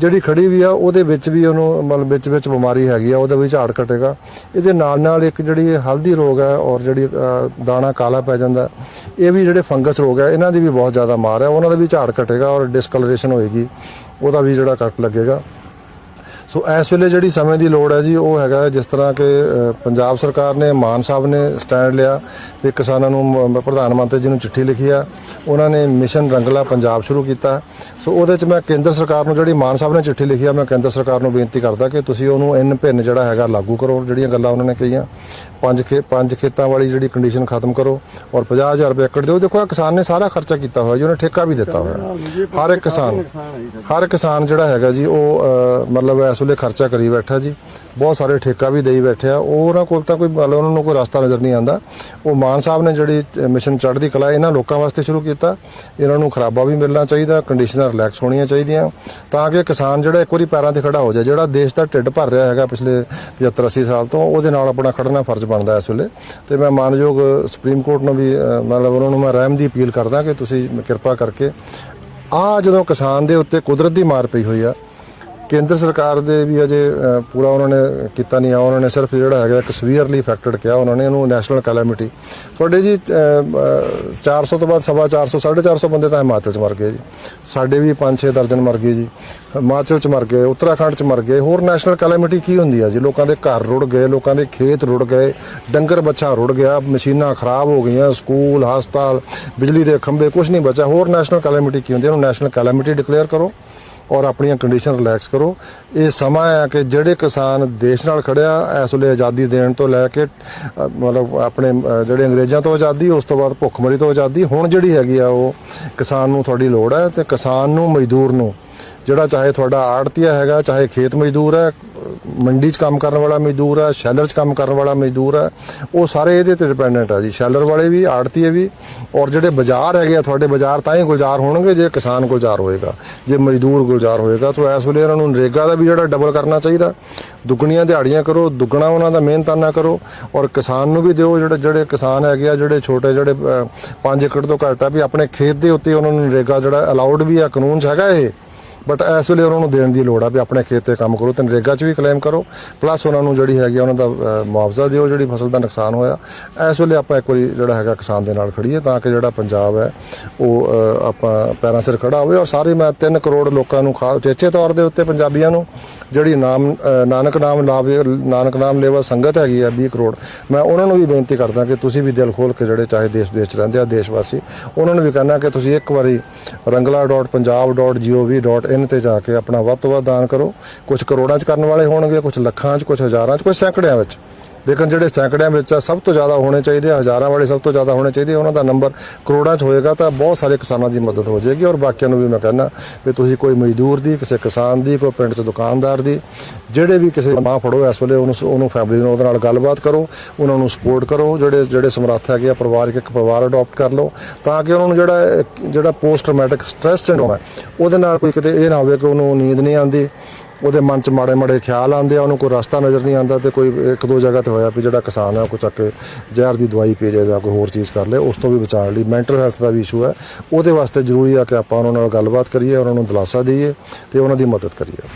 Speaker 1: ਜਿਹੜੀ ਖੜੀ ਵੀ ਆ ਉਹਦੇ ਵਿੱਚ ਵੀ ਉਹਨੂੰ ਮਤਲਬ ਵਿੱਚ ਵਿੱਚ ਬਿਮਾਰੀ ਹੈਗੀ ਆ ਉਹਦੇ ਵਿੱਚ ਝਾੜ ਘਟੇਗਾ। ਇਹਦੇ ਨਾਲ ਨਾਲ ਇੱਕ ਜਿਹੜੀ ਹਲਦੀ ਰੋਗ ਹੈ ਔਰ ਜਿਹੜੀ ਦਾਣਾ ਕਾਲਾ ਪੈ ਜਾਂਦਾ ਇਹ ਵੀ ਜਿਹੜੇ ਫੰਗਸ ਰੋਗ ਹੈ ਇਹਨਾਂ ਦੀ ਵੀ ਬਹੁਤ ਜ਼ਿਆਦਾ ਮਾਰ ਹੈ। ਉਹਨਾਂ ਦਾ ਵੀ ਝਾੜ ਘਟੇਗਾ ਔਰ ਡਿਸਕਲਰੇਸ਼ਨ ਹੋਏਗੀ। ਉਹਦਾ ਵੀ ਜਿਹੜਾ ਕੱਟ ਲੱਗੇਗਾ। ਸੋ ਇਸ ਵੇਲੇ ਜਿਹੜੀ ਸਮੇਂ ਦੀ ਲੋੜ ਹੈ ਜੀ, ਉਹ ਹੈਗਾ ਜਿਸ ਤਰ੍ਹਾਂ ਕਿ ਪੰਜਾਬ ਸਰਕਾਰ ਨੇ, ਮਾਨ ਸਾਹਿਬ ਨੇ ਸਟੈਂਡ ਲਿਆ ਵੀ ਕਿਸਾਨਾਂ ਨੂੰ ਪ੍ਰਧਾਨ ਮੰਤਰੀ ਜੀ ਨੂੰ ਚਿੱਠੀ ਲਿਖੀ ਆ। ਉਹਨਾਂ ਨੇ ਮਿਸ਼ਨ ਰੰਗਲਾ ਪੰਜਾਬ ਸ਼ੁਰੂ ਕੀਤਾ। ਸੋ ਉਹਦੇ ਚ ਮੈਂ ਕੇਂਦਰ ਸਰਕਾਰ ਨੂੰ ਜਿਹੜੀ ਮਾਨ ਸਾਹਿਬ ਨੇ ਚਿੱਠੀ ਲਿਖੀ ਆ, ਮੈਂ ਕੇਂਦਰ ਸਰਕਾਰ ਨੂੰ ਬੇਨਤੀ ਕਰਦਾ ਕਿ ਤੁਸੀਂ ਉਹਨੂੰ ਇਨ ਭਿੰਨ ਜਿਹੜਾ ਹੈਗਾ ਲਾਗੂ ਕਰੋ, ਜਿਹੜੀਆਂ ਗੱਲਾਂ ਉਹਨਾਂ ਨੇ ਕਹੀਆਂ। ਪੰਜ ਖੇ, ਪੰਜ ਖੇਤਾਂ ਵਾਲੀ ਜਿਹੜੀ ਕੰਡੀਸ਼ਨ ਖਤਮ ਕਰੋ ਔਰ 50000 ਰੁਪਏ ਏਕੜ ਦਿਓ। ਦੇਖੋ ਕਿਸਾਨ ਨੇ ਸਾਰਾ ਖਰਚਾ ਕੀਤਾ ਹੋਇਆ ਜੀ, ਉਹਨੇ ਠੇਕਾ ਵੀ ਦਿੱਤਾ ਹੋਇਆ। ਹਰ ਇੱਕ ਕਿਸਾਨ, ਹਰ ਕਿਸਾਨ ਜਿਹੜਾ ਹੈਗਾ ਜੀ, ਉਹ ਮਤਲਬ ਇਸ ਵੇਲੇ ਖਰਚਾ ਕਰੀ ਬੈਠਾ ਜੀ। ਬਹੁਤ ਸਾਰੇ ਠੇਕਾ ਵੀ ਦੇਈ ਬੈਠਿਆ ਉਹ ਉਹਨਾਂ ਕੋਲ ਤਾਂ ਕੋਈ ਮਤਲਬ ਉਹਨਾਂ ਨੂੰ ਕੋਈ ਰਸਤਾ ਨਜ਼ਰ ਨਹੀਂ ਆਉਂਦਾ। ਉਹ ਮਾਨ ਸਾਹਿਬ ਨੇ ਜਿਹੜੀ ਮਿਸ਼ਨ ਚੜ੍ਹਦੀ ਕਲਾ, ਇਹਨਾਂ ਲੋਕਾਂ ਵਾਸਤੇ ਸ਼ੁਰੂ ਕੀਤਾ। ਇਹਨਾਂ ਨੂੰ ਖਰਾਬਾ ਵੀ ਮਿਲਣਾ ਚਾਹੀਦਾ ਕੰਡੀਸ਼ਨਾਂ ਰਿਲੈਕਸ ਹੋਣੀਆਂ ਚਾਹੀਦੀਆਂ। ਤਾਂ ਕਿ ਕਿਸਾਨ ਜਿਹੜਾ ਇੱਕ ਵਾਰੀ ਪੈਰਾਂ ਤੇ ਖੜਾ ਹੋ ਜਾਏ, ਜਿਹੜਾ ਦੇਸ਼ ਦਾ ਢਿੱਡ ਭਰ ਰਿਹਾ ਹੈਗਾ ਪਿਛਲੇ 75 80 ਸਾਲ ਤੋਂ, ਉਹਦੇ ਨਾਲ ਆਪਣਾ ਖੜਨਾ ਫਰਜ਼ ਬਣਦਾ ਇਸ ਵੇਲੇ। ਤੇ ਮੈਂ ਮਾਨਯੋਗ ਸੁਪਰੀਮ ਕੋਰਟ ਨੂੰ ਵੀ ਮਤਲਬ ਉਹਨਾਂ ਨੂੰ ਮੈਂ ਰਹਿਮ ਦੀ ਅਪੀਲ ਕਰਦਾ ਕਿ ਤੁਸੀਂ ਕਿਰਪਾ ਕਰਕੇ, ਆ ਜਦੋਂ ਕਿਸਾਨ ਦੇ ਉੱਤੇ ਕੁਦਰਤ ਦੀ ਮਾਰ ਪਈ ਹੋਈ ਆ ਕੇਂਦਰ ਸਰਕਾਰ ਦੇ ਵੀ ਅਜੇ ਪੂਰਾ ਉਹਨਾਂ ਨੇ ਕੀਤਾ ਨਹੀਂ ਆ ਉਹਨਾਂ ਨੇ ਸਿਰਫ ਜਿਹੜਾ ਹੈਗਾ ਇੱਕ ਸਵੀਅਰਲੀ ਇਫੈਕਟਡ ਕਿਹਾ ਉਹਨਾਂ ਨੇ ਇਹਨੂੰ ਨੈਸ਼ਨਲ ਕੈਲੈਮਿਟੀ ਤੁਹਾਡੇ ਜੀ ਅ, ਅ, 400 ਤੋਂ ਬਾਅਦ ਸਵਾ 400 450 ਬੰਦੇ ਤਾਂ ਹਿਮਾਚਲ ਚ ਮਰ ਗਏ ਜੀ। ਸਾਡੇ ਵੀ 5-6 ਦਰਜਨ ਮਰ ਗਏ ਜੀ। ਹਿਮਾਚਲ ਚ ਮਰ ਗਏ ਉੱਤਰਾਖੰਡ ਚ ਮਰ ਗਏ ਹੋਰ ਨੈਸ਼ਨਲ ਕੈਲੈਮਿਟੀ ਕੀ ਹੁੰਦੀ ਆ ਜੀ? ਲੋਕਾਂ ਦੇ ਘਰ ਰੁੜ ਗਏ ਲੋਕਾਂ ਦੇ ਖੇਤ ਰੁੜ ਗਏ ਡੰਗਰ ਬੱਚਾ ਰੁੜ ਗਿਆ ਮਸ਼ੀਨਾਂ ਖਰਾਬ ਹੋ ਗਈਆਂ ਸਕੂਲ ਹਸਪਤਾਲ ਬਿਜਲੀ ਦੇ ਖੰਭੇ ਕੁਝ ਨਹੀਂ ਬਚਿਆ। ਹੋਰ ਨੈਸ਼ਨਲ ਕੈਲੈਮਿਟੀ ਕੀ ਹੁੰਦੀ ਹੈ ਉਹਨੂੰ ਨੈਸ਼ਨਲ ਕੈਲੈਮਿਟੀ ਡਿਕਲੇਅਰ ਕਰੋ। ਔਰ ਆਪਣੀਆਂ ਕੰਡੀਸ਼ਨ ਰਿਲੈਕਸ ਕਰੋ। ਇਹ ਸਮਾਂ ਹੈ ਕਿ ਜਿਹੜੇ ਕਿਸਾਨ ਦੇਸ਼ ਨਾਲ ਖੜਿਆ ਇਸ ਵੇਲੇ ਆਜ਼ਾਦੀ ਦੇਣ ਤੋਂ ਲੈ ਕੇ ਮਤਲਬ ਆਪਣੇ ਜਿਹੜੇ ਅੰਗਰੇਜ਼ਾਂ ਤੋਂ ਆਜ਼ਾਦੀ, ਉਸ ਤੋਂ ਬਾਅਦ ਭੁੱਖਮਰੀ ਤੋਂ ਆਜ਼ਾਦੀ, ਹੁਣ ਜਿਹੜੀ ਹੈਗੀ ਆ ਉਹ ਕਿਸਾਨ ਨੂੰ ਤੁਹਾਡੀ ਲੋੜ ਹੈ ਤੇ ਕਿਸਾਨ ਨੂੰ, ਮਜ਼ਦੂਰ ਨੂੰ, ਜਿਹੜਾ ਚਾਹੇ ਤੁਹਾਡਾ ਆੜਤੀਆ ਹੈਗਾ, ਚਾਹੇ ਖੇਤ ਮਜ਼ਦੂਰ ਹੈ ਮੰਡੀ 'ਚ ਕੰਮ ਕਰਨ ਵਾਲਾ ਮਜ਼ਦੂਰ ਹੈ, ਸ਼ੈਲਰ 'ਚ ਕੰਮ ਕਰਨ ਵਾਲਾ ਮਜ਼ਦੂਰ ਹੈ। ਉਹ ਸਾਰੇ ਇਹਦੇ ਤੇ ਡਿਪੈਂਡੈਂਟ ਆ ਜੀ। ਸ਼ੈਲਰ ਵਾਲੇ ਵੀ, ਆੜਤੀਏ ਵੀ, ਔਰ ਜਿਹੜੇ ਬਾਜ਼ਾਰ ਹੈਗੇ ਆ, ਤੁਹਾਡੇ ਬਾਜ਼ਾਰ ਤਾਂ ਹੀ ਗੁਲਜ਼ਾਰ ਹੋਣਗੇ, ਜੇ ਕਿਸਾਨ ਗੁਲਜ਼ਾਰ ਹੋਏਗਾ, ਜੇ ਮਜ਼ਦੂਰ ਗੁਲਜ਼ਾਰ ਹੋਏਗਾ, ਤਾਂ ਇਸ ਵੇਲੇ ਇਹਨਾਂ ਨੂੰ ਨਰੇਗਾ ਦਾ ਵੀ ਜਿਹੜਾ ਡਬਲ ਕਰਨਾ ਚਾਹੀਦਾ। ਦੁੱਗਣੀਆਂ ਦਿਹਾੜੀਆਂ ਕਰੋ, ਦੁੱਗਣਾ ਉਹਨਾਂ ਦਾ ਮਿਹਨਤਾਨਾ ਕਰੋ, ਔਰ ਕਿਸਾਨ ਨੂੰ ਵੀ ਦਿਓ ਜਿਹੜੇ ਜਿਹੜੇ ਕਿਸਾਨ ਹੈਗੇ ਆ, ਜਿਹੜੇ ਛੋਟੇ, ਜਿਹੜੇ 5 ਏਕੜ ਤੋਂ ਘੱਟ ਆ, ਵੀ ਆਪਣੇ ਖੇਤ ਦੇ ਉੱਤੇ ਉਹਨਾਂ ਨੂੰ ਨਰੇਗਾ ਜਿਹੜਾ ਅਲਾਉਡ ਵੀ ਆ, ਕਾਨੂੰਨ 'ਚ ਹੈਗਾ ਇਹ। ਬਟ ਇਸ ਵੇਲੇ ਉਹਨਾਂ ਨੂੰ ਦੇਣ ਦੀ ਲੋੜ ਆ ਵੀ ਆਪਣੇ ਖੇਤ ਤੇ ਕੰਮ ਕਰੋ ਤੇ ਨਰੇਗਾ 'ਚ ਵੀ ਕਲੇਮ ਕਰੋ। ਪਲੱਸ ਉਹਨਾਂ ਨੂੰ ਜਿਹੜੀ ਹੈਗੀ ਆ ਉਹਨਾਂ ਦਾ ਮੁਆਵਜ਼ਾ ਦਿਓ ਜਿਹੜੀ ਫਸਲ ਦਾ ਨੁਕਸਾਨ ਹੋਇਆ। ਇਸ ਵੇਲੇ ਆਪਾਂ ਇੱਕ ਵਾਰੀ ਜਿਹੜਾ ਹੈਗਾ ਕਿਸਾਨ ਦੇ ਨਾਲ ਖੜੀਏ ਤਾਂ ਕਿ ਜਿਹੜਾ ਪੰਜਾਬ ਹੈ, ਉਹ ਆਪਾਂ ਪੈਰਾਂ ਸਿਰ ਖੜਾ ਹੋਵੇ। ਔਰ ਸਾਰੇ ਮੈਂ 3 ਕਰੋੜ ਲੋਕਾਂ ਨੂੰ ਖਾ, ਚੇਚੇ ਤੌਰ ਦੇ ਉੱਤੇ ਪੰਜਾਬੀਆਂ ਨੂੰ ਜਿਹੜੀ ਨਾਮ ਨਾਨਕ ਨਾਮ ਲਾਵੇ, ਨਾਨਕ ਨਾਮ ਲੇਵਾ ਸੰਗਤ ਹੈਗੀ ਆ 20 ਕਰੋੜ, ਮੈਂ ਉਹਨਾਂ ਨੂੰ ਵੀ ਬੇਨਤੀ ਕਰਦਾ ਕਿ ਤੁਸੀਂ ਵੀ ਦਿਲ ਖੋਲ ਕੇ ਜਿਹੜੇ ਚਾਹੇ ਦੇਸ਼ ਦੇਸ਼ 'ਚ ਰਹਿੰਦੇ ਆ ਦੇਸ਼ ਵਾਸੀ ਉਹਨਾਂ ਨੂੰ ਵੀ ਕਹਿੰਦਾ ਕਿ ਤੁਸੀਂ ਇੱਕ ਵਾਰੀ rangla.punjab.gov.in ਤੇ ਜਾ ਕੇ ਆਪਣਾ ਵੱਧ ਤੋਂ ਵੱਧ ਦਾਨ ਕਰੋ। ਕੁਝ ਕਰੋੜਾਂ 'ਚ ਕਰਨ ਵਾਲੇ ਹੋਣਗੇ ਕੁਝ ਲੱਖਾਂ 'ਚ ਕੁਝ ਹਜ਼ਾਰਾਂ 'ਚ ਕੁਝ ਸੈਂਕੜਿਆਂ ਵਿੱਚ। ਲੇਕਿਨ ਜਿਹੜੇ ਸੈਂਕੜਿਆਂ ਵਿੱਚ ਆ ਸਭ ਤੋਂ ਜ਼ਿਆਦਾ ਹੋਣੇ ਚਾਹੀਦੇ ਆ, ਹਜ਼ਾਰਾਂ ਵਾਲੇ ਸਭ ਤੋਂ ਜ਼ਿਆਦਾ ਹੋਣੇ ਚਾਹੀਦੇ ਉਹਨਾਂ ਦਾ ਨੰਬਰ ਕਰੋੜਾਂ 'ਚ ਹੋਏਗਾ ਤਾਂ ਬਹੁਤ ਸਾਰੇ ਕਿਸਾਨਾਂ ਦੀ ਮਦਦ ਹੋ ਜਾਏਗੀ। ਔਰ ਬਾਕੀਆਂ ਨੂੰ ਵੀ ਮੈਂ ਕਹਿੰਦਾ ਵੀ ਤੁਸੀਂ ਕੋਈ ਮਜ਼ਦੂਰ ਦੀ ਕਿਸੇ ਕਿਸਾਨ ਦੀ ਕੋਈ ਪਿੰਡ 'ਚ ਦੁਕਾਨਦਾਰ ਦੀ ਜਿਹੜੇ ਵੀ ਕਿਸੇ ਮਾਂ ਫੜੋ ਇਸ ਵੇਲੇ ਉਹਨੂੰ ਉਹਨੂੰ ਫੈਮਿਲੀ ਨੂੰ ਉਹਦੇ ਨਾਲ ਗੱਲਬਾਤ ਕਰੋ ਉਹਨਾਂ ਨੂੰ ਸਪੋਰਟ ਕਰੋ ਜਿਹੜੇ ਜਿਹੜੇ ਸਮਰੱਥ ਹੈਗੇ ਆ ਪਰਿਵਾਰਕ ਇੱਕ ਪਰਿਵਾਰ ਅਡਾਪਟ ਕਰ ਲਓ ਤਾਂ ਕਿ ਉਹਨਾਂ ਨੂੰ ਜਿਹੜਾ ਜਿਹੜਾ ਪੋਸਟ ਟਰਾਮੈਟਿਕ ਸਟ੍ਰੈਸ ਸਿੰਡਰੋਮ ਹੈ ਉਹਦੇ ਨਾਲ ਕੋਈ ਕਿਤੇ ਇਹ ਨਾ ਹੋਵੇ ਕਿ ਉਹਨੂੰ ਨੀਂਦ ਨਹੀਂ ਆਉਂਦੀ। ਉਹਦੇ ਮਨ 'ਚ ਮਾੜੇ ਮਾੜੇ ਖਿਆਲ ਆਉਂਦੇ ਆ, ਉਹਨੂੰ ਕੋਈ ਰਸਤਾ ਨਜ਼ਰ ਨਹੀਂ ਆਉਂਦਾ ਤੇ ਕੋਈ ਇੱਕ ਦੋ ਜਗ੍ਹਾ ਤੇ ਹੋਇਆ ਵੀ ਜਿਹੜਾ ਕਿਸਾਨ ਹੈ ਉਹ ਚੱਕ ਕੇ ਜ਼ਹਿਰ ਦੀ ਦਵਾਈ ਪੀ ਜਾਏ ਜਾਂ ਕੋਈ ਹੋਰ ਚੀਜ਼ ਕਰ ਲੇ ਉਸ ਤੋਂ ਵੀ ਬਚਾਉਣ ਲਈ ਮੈਂਟਲ ਹੈਲਥ ਦਾ ਵੀ ਇਸ਼ੂ ਹੈ। ਉਹਦੇ ਵਾਸਤੇ ਜ਼ਰੂਰੀ ਆ ਕਿ ਆਪਾਂ ਉਹਨਾਂ ਨਾਲ ਗੱਲਬਾਤ ਕਰੀਏ, ਉਹਨਾਂ ਨੂੰ ਦਿਲਾਸਾ ਦਈਏ ਤੇ ਉਹਨਾਂ ਦੀ ਮਦਦ ਕਰੀਏ।